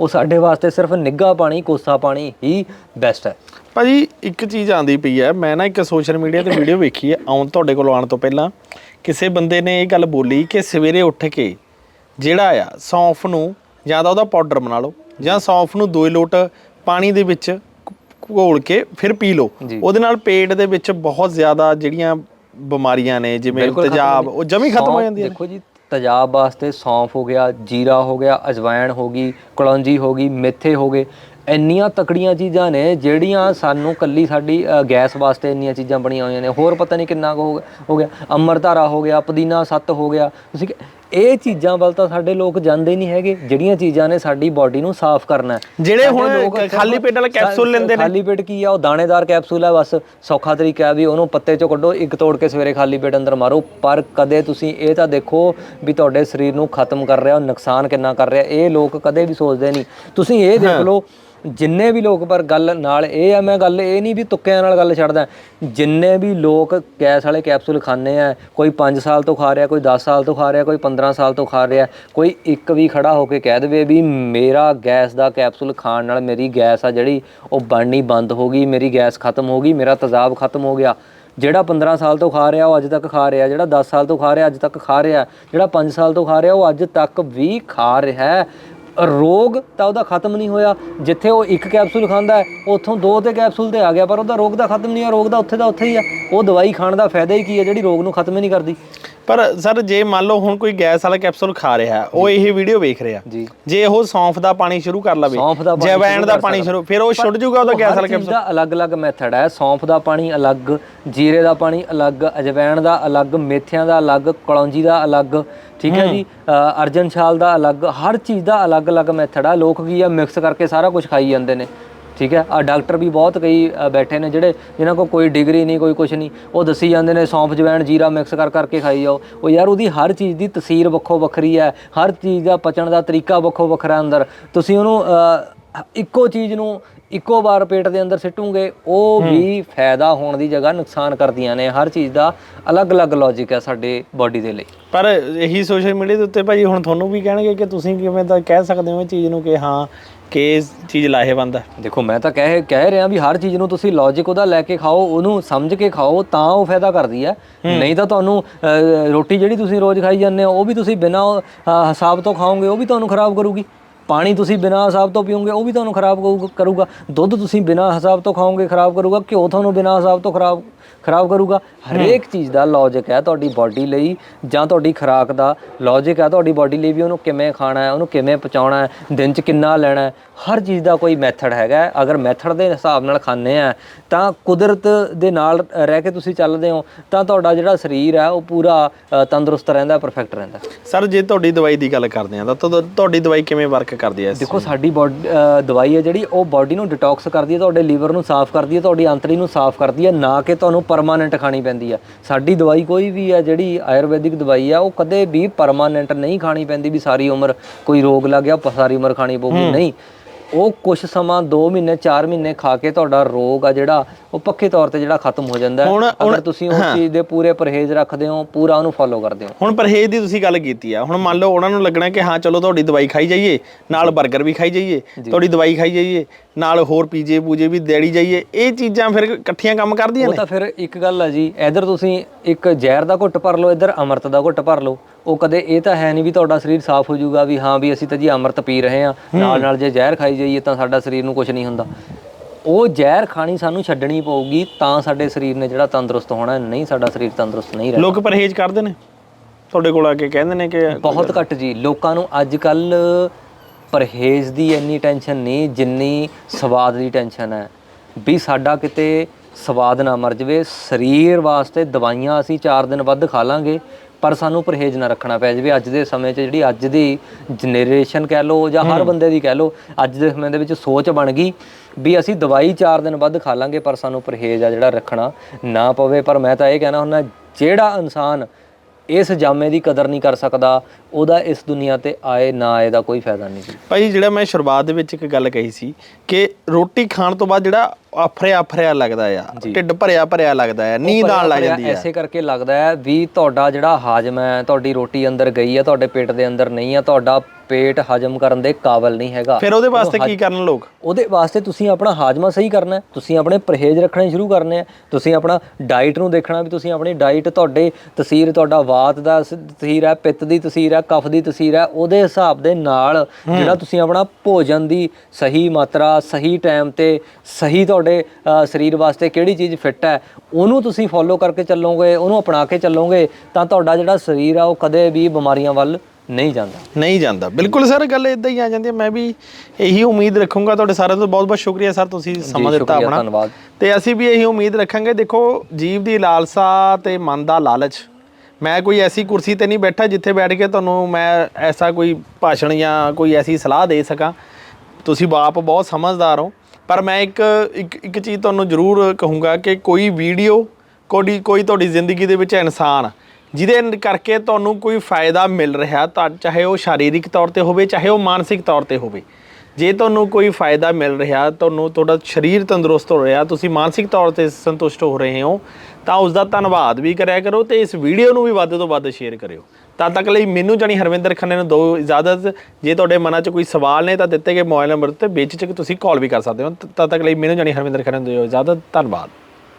ਉਹ ਸਾਡੇ ਵਾਸਤੇ ਸਿਰਫ ਨਿੱਘਾ ਪਾਣੀ ਕੋਸਾ ਪਾਣੀ ਹੀ ਬੈਸਟ ਹੈ। ਭਾਜੀ ਇੱਕ ਚੀਜ਼ ਆਂਦੀ ਪਈ ਹੈ ਮੈਂ ਨਾ ਇੱਕ ਸੋਸ਼ਲ ਮੀਡੀਆ ਤੇ ਵੀਡੀਓ ਵੇਖੀ ਹੈ ਆਉਣ ਤੁਹਾਡੇ ਕੋਲ ਆਉਣ ਤੋਂ ਪਹਿਲਾਂ। ਕਿਸੇ ਬੰਦੇ ਨੇ ਇਹ ਗੱਲ ਬੋਲੀ ਕਿ ਸਵੇਰੇ ਉੱਠ ਕੇ ਜਿਹੜਾ ਆ ਸੌਂਫ ਨੂੰ ਜਾਂ ਤਾਂ ਉਹਦਾ ਪਾਊਡਰ ਬਣਾ ਲਓ ਜਾਂ ਸੌਂਫ ਨੂੰ ਦੋ ਲੋਟ ਪਾਣੀ ਦੇ ਵਿੱਚ ਘੋਲ ਕੇ ਫਿਰ ਪੀ ਲਓ। ਉਹਦੇ ਨਾਲ ਪੇਟ ਦੇ ਵਿੱਚ ਬਹੁਤ ਜ਼ਿਆਦਾ ਜਿਹੜੀਆਂ ਬਿਮਾਰੀਆਂ ਨੇ ਜਿਵੇਂ ਤੇਜ਼ਾਬ ਹੋ ਉਹ ਜਮੀ ਖਤਮ ਹੋ ਜਾਂਦੀਆਂ ਨੇ। ਦੇਖੋ ਜੀ ਤੇਜ਼ਾਬ ਵਾਸਤੇ ਸੌਂਫ ਹੋ ਗਿਆ, ਜੀਰਾ ਹੋ ਗਿਆ, ਅਜਵਾਇਣ ਹੋ ਗਈ, ਕਲੌਂਜੀ ਹੋ ਗਈ, ਮੇਥੇ ਹੋ ਗਏ। ਇੰਨੀਆਂ ਤਕੜੀਆਂ ਚੀਜ਼ਾਂ ਨੇ ਜਿਹੜੀਆਂ ਸਾਨੂੰ ਕੱਲੀ ਸਾਡੀ ਗੈਸ ਵਾਸਤੇ ਇੰਨੀਆਂ ਚੀਜ਼ਾਂ ਬਣੀਆਂ ਹੋਈਆਂ ਨੇ। ਹੋਰ ਪਤਾ ਨਹੀਂ ਕਿੰਨਾ ਕੁ ਹੋ ਗਿਆ- ਹੋ ਗਿਆ ਅਮਰਧਾਰਾ ਹੋ ਗਿਆ, ਪੁਦੀਨਾ ਸੱਤ ਹੋ ਗਿਆ। ਤੁਸੀਂ ਇਹ ਚੀਜ਼ਾਂ ਵੱਲ ਤਾਂ ਸਾਡੇ ਲੋਕ ਜਾਂਦੇ ਨਹੀਂ ਹੈਗੇ ਜਿਹੜੀਆਂ ਚੀਜ਼ਾਂ ਨੇ ਸਾਡੀ ਬਾਡੀ ਨੂੰ ਸਾਫ਼ ਕਰਨਾ। ਜਿਹੜੇ ਹੁਣ ਖਾਲੀ ਪੇਟ ਵਾਲਾ ਕੈਪਸੂਲ ਲੈਂਦੇ ਨੇ। ਖਾਲੀ ਪੇਟ ਕੀ ਆ ਉਹ ਦਾਣੇਦਾਰ ਕੈਪਸੂਲ ਹੈ ਬਸ ਸੌਖਾ ਤਰੀਕਾ ਵੀ ਉਹਨੂੰ ਪੱਤੇ ਚੋਂ ਕੱਢੋ ਇੱਕ ਤੋੜ ਕੇ ਸਵੇਰੇ ਖਾਲੀ ਪੇਟ ਅੰਦਰ ਮਾਰੋ। ਪਰ ਕਦੇ ਤੁਸੀਂ ਇਹ ਤਾਂ ਦੇਖੋ ਵੀ ਤੁਹਾਡੇ ਸਰੀਰ ਨੂੰ ਖਤਮ ਕਰ ਰਿਹਾ ਉਹ ਨੁਕਸਾਨ ਕਿੰਨਾ ਕਰ ਰਿਹਾ ਇਹ ਲੋਕ ਕਦੇ ਵੀ ਸੋਚਦੇ ਨਹੀਂ। ਤੁਸੀਂ ਇਹ ਦੇਖ ਲਓ ਜਿੰਨੇ ਵੀ ਲੋਕ ਪਰ ਗੱਲ ਨਾਲ ਇਹ ਆ ਮੈਂ ਗੱਲ ਇਹ ਨਹੀਂ ਵੀ ਤੁੱਕਿਆਂ ਨਾਲ ਗੱਲ ਛੱਡਦਾ। ਜਿੰਨੇ ਵੀ ਲੋਕ ਗੈਸ ਵਾਲੇ ਕੈਪਸੂਲ ਖਾਂਦੇ ਆ ਕੋਈ 5 ਸਾਲ ਤੋਂ ਖਾ ਰਿਹਾ ਕੋਈ 10 ਸਾਲ ਤੋਂ ਖਾ ਰਿਹਾ ਕੋਈ 15 ਸਾਲ ਤੋਂ ਖਾ ਰਿਹਾ। ਕੋਈ ਇੱਕ ਵੀ ਖੜਾ ਹੋ ਕੇ ਕਹਿ ਦੇਵੇ ਵੀ ਮੇਰਾ ਗੈਸ ਦਾ ਕੈਪਸੂਲ ਖਾਣ ਨਾਲ ਮੇਰੀ ਗੈਸ ਆ ਜਿਹੜੀ, ਉਹ ਬਣਨੀ ਬੰਦ ਹੋ ਗਈ, ਮੇਰੀ ਗੈਸ ਖਤਮ ਹੋ ਗਈ, ਮੇਰਾ ਤਜ਼ਾਬ ਖਤਮ ਹੋ ਗਿਆ। ਜਿਹੜਾ 15 ਸਾਲ ਤੋਂ ਖਾ ਰਿਹਾ, ਉਹ ਅੱਜ ਤੱਕ ਖਾ ਰਿਹਾ। ਜਿਹੜਾ 10 ਸਾਲ ਤੋਂ ਖਾ ਰਿਹਾ, ਅੱਜ ਤੱਕ ਖਾ ਰਿਹਾ। ਜਿਹੜਾ 5 ਸਾਲ ਤੋਂ ਖਾ ਰਿਹਾ, ਉਹ ਅੱਜ ਤੱਕ ਵੀ ਖਾ ਰਿਹਾ ਰੋਗ ਤਾਂ ਉਹਦਾ ਖਤਮ ਨਹੀਂ ਹੋਇਆ। ਜਿੱਥੇ ਉਹ ਇੱਕ ਕੈਪਸੂਲ ਖਾਂਦਾ ਉੱਥੋਂ ਦੋ ਤੇ ਕੈਪਸੂਲ ਤੇ ਆ ਗਿਆ, ਪਰ ਉਹਦਾ ਰੋਗ ਦਾ ਖਤਮ ਨਹੀਂ ਆ ਰੋਗ ਦਾ ਉੱਥੇ ਦਾ ਉੱਥੇ ਹੀ ਆ। ਉਹ ਦਵਾਈ ਖਾਣ ਦਾ ਫਾਇਦਾ ਹੀ ਕੀ ਹੈ ਜਿਹੜੀ ਰੋਗ ਨੂੰ ਖਤਮ ਹੀ ਨਹੀਂ ਕਰਦੀ? ਪਰ ਸਰ ਜੇ ਮੰਨ ਲਓ ਹੁਣ ਕੋਈ ਗੈਸ ਵਾਲਾ ਕੈਪਸੂਲ ਖਾ ਰਿਹਾ ਉਹ ਇਹ ਵੀਡੀਓ ਵੇਖ ਰਿਹਾ। ਜੀ। ਉਹ ਸੌਂਫ ਦਾ ਪਾਣੀ ਸ਼ੁਰੂ ਕਰ ਲਵੇ ਜੈਵੈਣ ਦਾ ਪਾਣੀ। ਸ਼ੁਰੂ ਫਿਰ ਉਹ ਛੁੱਟ ਜਾਊਗਾ ਉਹਦਾ ਉਹ ਗੈਸ ਵਾਲਾ ਕੈਪਸੂਲ ਦਾ ਅਲੱਗ-ਅਲੱਗ ਮੈਥਡ ਹੈ। ਸੌਂਫ ਦਾ ਪਾਣੀ ਅਲੱਗ ਜੀਰੇ ਦਾ ਪਾਣੀ ਅਲੱਗ ਅਜਵਾਇਣ ਦਾ ਅਲੱਗ ਮੇਥਿਆਂ ਦਾ ਅਲੱਗ ਕਲੌਂਜੀ ਦਾ ਅਲੱਗ ਠੀਕ ਹੈ ਜੀ? ਅਰਜਨ ਛਾਲ ਦਾ ਅਲੱਗ ਹਰ ਚੀਜ਼ ਦਾ ਅਲੱਗ-ਅਲੱਗ ਮੈਥਡ ਆ। ਲੋਕ ਕੀ ਆ ਮਿਕਸ ਕਰਕੇ ਸਾਰਾ ਕੁਝ ਖਾਈ ਜਾਂਦੇ ਨੇ। ਠੀਕ ਹੈ? ਆ ਡਾਕਟਰ ਵੀ ਬਹੁਤ ਕਈ ਬੈਠੇ ਨੇ ਜਿਹੜੇ ਜਿਨ੍ਹਾਂ ਕੋਲ ਕੋਈ ਡਿਗਰੀ ਨਹੀਂ, ਕੋਈ ਕੁਝ ਨਹੀਂ। ਉਹ ਦੱਸੀ ਜਾਂਦੇ ਨੇ, ਸੌਂਫ, ਜਵੈਣ, ਜੀਰਾ ਮਿਕਸ ਕਰ ਕਰਕੇ ਖਾਈ ਜਾਓ। ਉਹ ਯਾਰ ਉਹਦੀ ਹਰ ਚੀਜ਼ ਦੀ ਤਸੀਰ ਵੱਖੋ ਵੱਖਰੀ ਹੈ। ਹਰ ਚੀਜ਼ ਦਾ ਪਚਣ ਦਾ ਤਰੀਕਾ ਵੱਖੋ ਵੱਖਰਾ ਅੰਦਰ। ਤੁਸੀਂ ਉਹਨੂੰ ਇੱਕੋ ਚੀਜ਼ ਨੂੰ ਇੱਕੋ ਵਾਰ ਪੇਟ ਦੇ ਅੰਦਰ ਸਿੱਟੂਗੇ ਉਹ ਵੀ ਫਾਇਦਾ ਹੋਣ ਦੀ ਜਗ੍ਹਾ ਨੁਕਸਾਨ ਕਰਦੀਆਂ ਨੇ। ਹਰ ਚੀਜ਼ ਦਾ ਅਲੱਗ-ਅਲੱਗ ਲੌਜੀਕ ਹੈ ਸਾਡੇ ਬਾਡੀ ਦੇ ਲਈ। ਪਰ ਇਹੀ ਸੋਸ਼ਲ ਮੀਡੀਆ ਦੇ ਉੱਤੇ ਭਾਜੀ ਹੁਣ ਤੁਹਾਨੂੰ ਵੀ ਕਹਿਣਗੇ ਕਿ ਤੁਸੀਂ ਕਿਵੇਂ ਤਾਂ ਕਹਿ ਸਕਦੇ ਹੋ ਇਹ ਚੀਜ਼ ਨੂੰ ਕਿ ਹਾਂ ਕਿ ਚੀਜ਼ ਲਾਹੇਵੰਦ ਹੈ। ਦੇਖੋ ਮੈਂ ਤਾਂ ਕਹਿ ਕਹਿ ਰਿਹਾ ਵੀ ਹਰ ਚੀਜ਼ ਨੂੰ ਤੁਸੀਂ ਲੌਜੀਕ ਉਹਦਾ ਲੈ ਕੇ ਖਾਓ ਉਹਨੂੰ ਸਮਝ ਕੇ ਖਾਓ ਤਾਂ ਉਹ ਫਾਇਦਾ ਕਰਦੀ ਹੈ। ਨਹੀਂ ਤਾਂ ਤੁਹਾਨੂੰ ਰੋਟੀ ਜਿਹੜੀ ਤੁਸੀਂ ਰੋਜ਼ ਖਾਈ ਜਾਂਦੇ ਹੋ ਉਹ ਵੀ ਤੁਸੀਂ ਬਿਨਾਂ ਹਿਸਾਬ ਤੋਂ ਖਾਓਗੇ ਉਹ ਵੀ ਤੁਹਾਨੂੰ ਖਰਾਬ ਕਰੂਗੀ। ਪਾਣੀ ਤੁਸੀਂ ਬਿਨਾਂ ਹਿਸਾਬ ਤੋਂ ਪੀਓਗੇ ਉਹ ਵੀ ਤੁਹਾਨੂੰ ਖਰਾਬ ਕਰੂਗਾ- ਦੁੱਧ ਤੁਸੀਂ ਬਿਨਾਂ ਹਿਸਾਬ ਤੋਂ ਖਾਓਗੇ ਖਰਾਬ ਕਰੂਗਾ। ਘਿਓ ਤੁਹਾਨੂੰ ਬਿਨਾਂ ਹਿਸਾਬ ਤੋਂ ਖਰਾਬ ਖਰਾਬ ਕਰੂਗਾ। ਹਰੇਕ ਚੀਜ਼ ਦਾ ਲੌਜੀਕ ਹੈ ਤੁਹਾਡੀ ਬਾਡੀ ਲਈ ਜਾਂ ਤੁਹਾਡੀ ਖੁਰਾਕ ਦਾ ਲੌਜੀਕ ਹੈ ਤੁਹਾਡੀ ਬਾਡੀ ਲਈ ਵੀ ਉਹਨੂੰ ਕਿਵੇਂ ਖਾਣਾ ਹੈ ਉਹਨੂੰ ਕਿਵੇਂ ਪਚਾਉਣਾ ਹੈ ਦਿਨ 'ਚ ਕਿੰਨਾ ਲੈਣਾ ਹੈ। ਹਰ ਚੀਜ਼ ਦਾ ਕੋਈ ਮੈਥਡ ਹੈਗਾ। ਅਗਰ ਮੈਥਡ ਦੇ ਹਿਸਾਬ ਨਾਲ ਖਾਂਦੇ ਆ ਤਾਂ ਕੁਦਰਤ ਦੇ ਨਾਲ ਰਹਿ ਕੇ ਤੁਸੀਂ ਚੱਲਦੇ ਹੋ ਤਾਂ ਤੁਹਾਡਾ ਜਿਹੜਾ ਸਰੀਰ ਹੈ ਉਹ ਪੂਰਾ ਤੰਦਰੁਸਤ ਰਹਿੰਦਾ ਪਰਫੈਕਟ ਰਹਿੰਦਾ। ਸਰ ਜੇ ਤੁਹਾਡੀ ਦਵਾਈ ਦੀ ਗੱਲ ਕਰਦੇ ਆ ਤਾਂ ਤੁਹਾ- ਤੁਹਾਡੀ ਦਵਾਈ ਕਿਵੇਂ ਵਰਕ ਕਰਦੀ ਹੈ ਦੇਖੋ ਸਾਡੀ ਦਵਾਈ ਹੈ ਜਿਹੜੀ ਉਹ ਬਾਡੀ ਨੂੰ ਡਿਟੌਕਸ ਕਰਦੀ ਹੈ ਤੁਹਾਡੇ ਲੀਵਰ ਨੂੰ ਸਾਫ਼ ਕਰਦੀ ਹੈ ਤੁਹਾਡੀ ਅੰਤੜੀ ਨੂੰ ਸਾਫ਼ ਕਰਦੀ ਹੈ ਨਾ ਕਿ ਤੁਹਾਨੂੰ ਪਰਮਾਨੈਂਟ ਖਾਣੀ ਪੈਂਦੀ ਹੈ। ਸਾਡੀ ਦਵਾਈ ਕੋਈ ਵੀ ਹੈ ਜਿਹੜੀ ਆਯੁਰਵੈਦਿਕ ਦਵਾਈ ਹੈ ਉਹ ਕਦੇ ਵੀ ਪਰਮਾਨੈਂਟ ਨਹੀਂ ਖਾਣੀ ਪੈਂਦੀ ਵੀ ਸਾਰੀ ਉਮਰ ਕੋਈ ਰੋਗ ਲੱਗ ਗਿਆ ਸਾਰੀ ਉਮਰ ਖਾਣੀ ਪਊਗੀ। ਨਹੀਂ ਉਹ ਕੁਝ ਸਮਾਂ 2 ਮਹੀਨੇ 4 ਮਹੀਨੇ ਖਾ ਕੇ ਤੁਹਾਡਾ ਰੋਗ ਆ ਜਿਹੜਾ ਉਹ ਪੱਕੇ ਤੌਰ ਤੇ ਜਿਹੜਾ ਖਤਮ ਹੋ ਜਾਂਦਾ ਹੈ। ਅਗਰ ਤੁਸੀਂ ਉਸ ਚੀਜ਼ ਦੇ ਪੂਰੇ ਪਰਹੇਜ਼ ਰੱਖਦੇ ਹੋ ਪੂਰਾ ਉਹਨੂੰ ਫੋਲੋ ਕਰਦੇ ਹੋ। ਹੁਣ ਪਰਹੇਜ਼ ਦੀ ਤੁਸੀਂ ਗੱਲ ਕੀਤੀ ਆ। ਹੁਣ ਮੰਨ ਲਓ ਉਹਨਾਂ ਨੂੰ ਲੱਗਣਾ ਕਿ ਹਾਂ ਚਲੋ ਤੁਹਾਡੀ ਦਵਾਈ ਖਾਈ ਜਾਈਏ ਨਾਲ 버ਗਰ ਵੀ ਖਾਈ ਜਾਈਏ ਤੁਹਾਡੀ ਦਵਾਈ ਖਾਈ ਜਾਈਏ ਨਾਲ ਹੋਰ ਪੀਜੇ ਪੂਜੇ ਵੀ ਦੇੜੀ ਜਾਈਏ ਇਹ ਚੀਜ਼ਾਂ ਫਿਰ ਇਕੱਠੀਆਂ ਕੰਮ ਕਰਦੀਆਂ ਉਹ ਨੇ? ਤਾਂ ਫਿਰ ਇੱਕ ਗੱਲ ਆ ਜੀ ਇਧਰ ਤੁਸੀਂ ਇੱਕ ਜ਼ਹਿਰ ਦਾ ਘੁੱਟ ਭਰ ਲਓ ਇਧਰ ਅੰਮ੍ਰਿਤ ਦਾ ਘੁੱਟ ਭਰ ਲਓ ਉਹ ਕਦੇ ਇਹ ਤਾਂ ਹੈ ਨਹੀਂ ਵੀ ਤੁਹਾਡਾ ਸਰੀਰ ਸਾਫ਼ ਹੋ ਜਾਊਗਾ ਵੀ ਹਾਂ ਵੀ ਅਸੀਂ ਤਾਂ ਜੀ ਅੰਮ੍ਰਿਤ ਪੀ ਰਹੇ ਹਾਂ ਨਾਲ ਨਾਲ ਜੇ ਜ਼ਹਿਰ ਖਾਈ ਜਾਈਏ ਤਾਂ ਸਾਡਾ ਸਰੀਰ ਨੂੰ ਕੁਝ ਨਹੀਂ ਹੁੰਦਾ। ਉਹ ਜ਼ਹਿਰ ਖਾਣੀ ਸਾਨੂੰ ਛੱਡਣੀ ਪਊਗੀ ਤਾਂ ਸਾਡੇ ਸਰੀਰ ਨੇ ਜਿਹੜਾ ਤੰਦਰੁਸਤ ਹੋਣਾ। ਨਹੀਂ ਸਾਡਾ ਸਰੀਰ ਤੰਦਰੁਸਤ ਨਹੀਂ ਰਹਿਣਾ। ਲੋਕ ਪਰਹੇਜ਼ ਕਰਦੇ ਨੇ? ਤੁਹਾਡੇ ਕੋਲ ਆ ਕੇ ਕਹਿੰਦੇ ਨੇ ਕਿ ਬਹੁਤ ਘੱਟ ਜੀ ਲੋਕਾਂ ਨੂੰ ਅੱਜ ਕੱਲ ਪਰਹੇਜ਼ ਦੀ ਇੰਨੀ ਟੈਨਸ਼ਨ ਨਹੀਂ ਜਿੰਨੀ ਸਵਾਦ ਦੀ ਟੈਨਸ਼ਨ ਹੈ। ਵੀ ਸਾਡਾ ਕਿਤੇ ਸਵਾਦ ਨਾ ਮਰ ਜਵੇ ਸਰੀਰ ਵਾਸਤੇ ਦਵਾਈਆਂ ਅਸੀਂ 4 ਦਿਨ ਵੱਧ ਖਾ ਲਾਂਗੇ ਪਰ ਸਾਨੂੰ ਪਰਹੇਜ਼ ਨਾ ਰੱਖਣਾ ਪੈ ਜਵੇ। ਅੱਜ ਦੇ ਸਮੇਂ 'ਚ ਜਿਹੜੀ ਅੱਜ ਦੀ ਜਨਰੇਸ਼ਨ ਕਹਿ ਲਓ ਜਾਂ ਹਰ ਬੰਦੇ ਦੀ ਕਹਿ ਲਓ ਅੱਜ ਦੇ ਸਮੇਂ ਦੇ ਵਿੱਚ ਸੋਚ ਬਣ ਗਈ ਵੀ ਅਸੀਂ ਦਵਾਈ 4 ਦਿਨ ਵੱਧ ਖਾ ਲਾਂਗੇ ਪਰ ਸਾਨੂੰ ਪਰਹੇਜ਼ ਆ ਜਿਹੜਾ ਰੱਖਣਾ ਨਾ ਪਵੇ। ਪਰ ਮੈਂ ਤਾਂ ਇਹ ਕਹਿਣਾ ਹੁੰਦਾ ਜਿਹੜਾ ਇਨਸਾਨ ਇਸ ਜਾਮੇ ਦੀ ਕਦਰ ਨਹੀਂ ਕਰ ਸਕਦਾ ਉਹਦਾ ਇਸ ਦੁਨੀਆ ਤੇ ਆਏ ਨਾ ਆਏ ਦਾ ਕੋਈ ਫਾਇਦਾ ਨਹੀਂ ਜੀ ਭਾਈ ਜਿਹੜਾ ਮੈਂ ਸ਼ੁਰੂਆਤ ਦੇ ਵਿੱਚ ਇੱਕ ਗੱਲ ਕਹੀ ਸੀ ਕਿ ਰੋਟੀ ਖਾਣ ਤੋਂ ਬਾਅਦ ਜਿਹੜਾ ਆਫਰਿਆ ਆਫਰਿਆ ਲੱਗਦਾ ਆ ਢਿੱਡ ਭਰਿਆ ਭਰਿਆ ਲੱਗਦਾ ਆ ਨੀਂਦ ਆਉਣ ਲੱਗ ਜਾਂਦੀ ਆ। ਐਸੇ ਕਰਕੇ ਲੱਗਦਾ ਹੈ ਵੀ ਤੁਹਾਡਾ ਜਿਹੜਾ ਹਾਜਮ ਹੈ ਤੁਹਾਡੀ ਰੋਟੀ ਅੰਦਰ ਗਈ ਹੈ ਤੁਹਾਡੇ ਪੇਟ ਦੇ ਅੰਦਰ ਨਹੀਂ ਹੈ ਤੁਹਾਡਾ ਪੇਟ ਹਜਮ ਕਰਨ ਦੇ ਕਾਬਲ ਨਹੀਂ ਹੈਗਾ। ਫਿਰ ਉਹਦੇ ਵਾਸਤੇ ਕੀ ਕਰਨ ਲੋਕ? ਉਹਦੇ ਵਾਸਤੇ ਤੁਸੀਂ ਆਪਣਾ ਹਾਜਮਾ ਸਹੀ ਕਰਨਾ ਤੁਸੀਂ ਆਪਣੇ ਪਰਹੇਜ਼ ਰੱਖਣੇ ਸ਼ੁਰੂ ਕਰਨੇ ਆ ਤੁਸੀਂ ਆਪਣਾ ਡਾਈਟ ਨੂੰ ਦੇਖਣਾ ਵੀ ਤੁਸੀਂ ਆਪਣੀ ਡਾਈਟ ਤੁਹਾਡੇ ਤਸੀਰ ਤੁਹਾਡਾ ਵਾਤ ਦਾ ਸ- ਤਸੀਰ ਹੈ ਪਿੱਤ ਦੀ ਤਸੀਰ ਹੈ ਕਫ ਦੀ ਤਸੀਰ ਹੈ ਉਹਦੇ ਹਿਸਾਬ ਦੇ ਨਾਲ ਜਿਹੜਾ ਤੁਸੀਂ ਆਪਣਾ ਭੋਜਨ ਦੀ ਸਹੀ ਮਾਤਰਾ ਸਹੀ ਟਾਈਮ ਤੇ ਸਹੀ ਤੁਹਾਡੇ ਸਰੀਰ ਵਾਸਤੇ ਕਿਹੜੀ ਚੀਜ਼ ਫਿੱਟ ਹੈ ਉਹਨੂੰ ਤੁਸੀਂ ਫੋਲੋ ਕਰਕੇ ਚੱਲੋਗੇ ਉਹਨੂੰ ਅਪਣਾ ਕੇ ਚੱਲੋਗੇ ਤਾਂ ਤੁਹਾਡਾ ਜਿਹੜਾ ਸਰੀਰ ਆ ਉਹ ਕਦੇ ਵੀ ਬਿਮਾਰੀਆਂ ਵੱਲ ਨਹੀਂ ਜਾਂਦਾ। ਨਹੀਂ ਜਾਂਦਾ। ਬਿਲਕੁਲ ਸਰ ਗੱਲ ਇਦਾਂ ਹੀ ਆ ਜਾਂਦੀ ਹੈ। ਮੈਂ ਵੀ ਇਹੀ ਉਮੀਦ ਰੱਖੂੰਗਾ। ਤੁਹਾਡੇ ਸਾਰਿਆਂ ਤੋਂ ਬਹੁਤ ਬਹੁਤ ਸ਼ੁਕਰੀਆ ਸਰ ਤੁਸੀਂ ਸਮਾਂ ਦਿੱਤਾ ਆਪਣਾ। ਧੰਨਵਾਦ। ਤੇ ਅਸੀਂ ਵੀ ਇਹੀ ਉਮੀਦ ਰੱਖਾਂਗੇ। ਦੇਖੋ ਜੀਵ ਦੀ ਲਾਲਸਾ ਤੇ ਮਨ ਦਾ ਲਾਲਚ ਮੈਂ ਕੋਈ ਐਸੀ ਕੁਰਸੀ ਤੇ ਨਹੀਂ ਬੈਠਾ ਜਿੱਥੇ ਬੈਠ ਕੇ ਤੁਹਾਨੂੰ ਮੈਂ ਐਸਾ ਕੋਈ ਭਾਸ਼ਣ ਜਾਂ ਕੋਈ ਐਸੀ ਸਲਾਹ ਦੇ ਸਕਾਂ। ਤੁਸੀਂ ਬਾਪ ਬਹੁਤ ਸਮਝਦਾਰ ਹੋ। ਪਰ ਮੈਂ ਇੱਕ ਇੱਕ ਚੀਜ਼ ਤੁਹਾਨੂੰ ਜ਼ਰੂਰ ਕਹੂੰਗਾ ਕਿ ਕੋਈ ਵੀਡੀਓ ਕੋਈ ਕੋਈ ਤੁਹਾਡੀ ਜ਼ਿੰਦਗੀ ਦੇ ਵਿੱਚ ਇਨਸਾਨ ਜਿਹਦੇ ਕਰਕੇ ਤੁਹਾਨੂੰ ਕੋਈ ਫਾਇਦਾ ਮਿਲ ਰਿਹਾ ਤਾਂ ਚਾਹੇ ਉਹ ਸਰੀਰਕ ਤੌਰ ਤੇ ਹੋਵੇ, ਚਾਹੇ ਉਹ ਮਾਨਸਿਕ ਤੌਰ ਤੇ ਹੋਵੇ। ਜੇ ਤੁਹਾਨੂੰ ਕੋਈ ਫਾਇਦਾ ਮਿਲ ਰਿਹਾ, ਤੁਹਾਨੂੰ ਤੁਹਾਡਾ ਸਰੀਰ ਤੰਦਰੁਸਤ ਹੋ ਰਿਹਾ, ਤੁਸੀਂ ਮਾਨਸਿਕ ਤੌਰ ਤੇ ਸੰਤੁਸ਼ਟ ਹੋ ਰਹੇ ਹੋ, ਤਾਂ ਉਸ ਦਾ ਧੰਨਵਾਦ ਵੀ ਕਰਿਆ ਕਰੋ ਤੇ ਇਸ ਵੀਡੀਓ ਨੂੰ ਵੀ ਵੱਧ ਤੋਂ ਵੱਧ ਸ਼ੇਅਰ ਕਰਿਓ। ਤਦ ਤੱਕ ਲਈ ਮੈਨੂੰ ਜਾਨੀ ਹਰਵਿੰਦਰ ਖੰਨੇ ਨੂੰ ਦੋ ਇਜਾਜ਼ਤ, ਜੇ ਤੁਹਾਡੇ ਮਨਾਂ 'ਚ ਕੋਈ ਸਵਾਲ ਨੇ ਤਾਂ ਦਿੱਤੇ ਗਏ ਮੋਬਾਈਲ ਨੰਬਰ ਤੇ ਬੇਚਿਚਕ ਤੁਸੀਂ ਕਾਲ ਵੀ ਕਰ ਸਕਦੇ ਹੋ। ਤਦ ਤੱਕ ਲਈ ਮੈਨੂੰ ਜਾਨੀ ਹਰਵਿੰਦਰ ਖੰਨੇ ਨੂੰ ਦਿਓ ਇਜਾਜ਼ਤ, ਧੰਨਵਾਦ।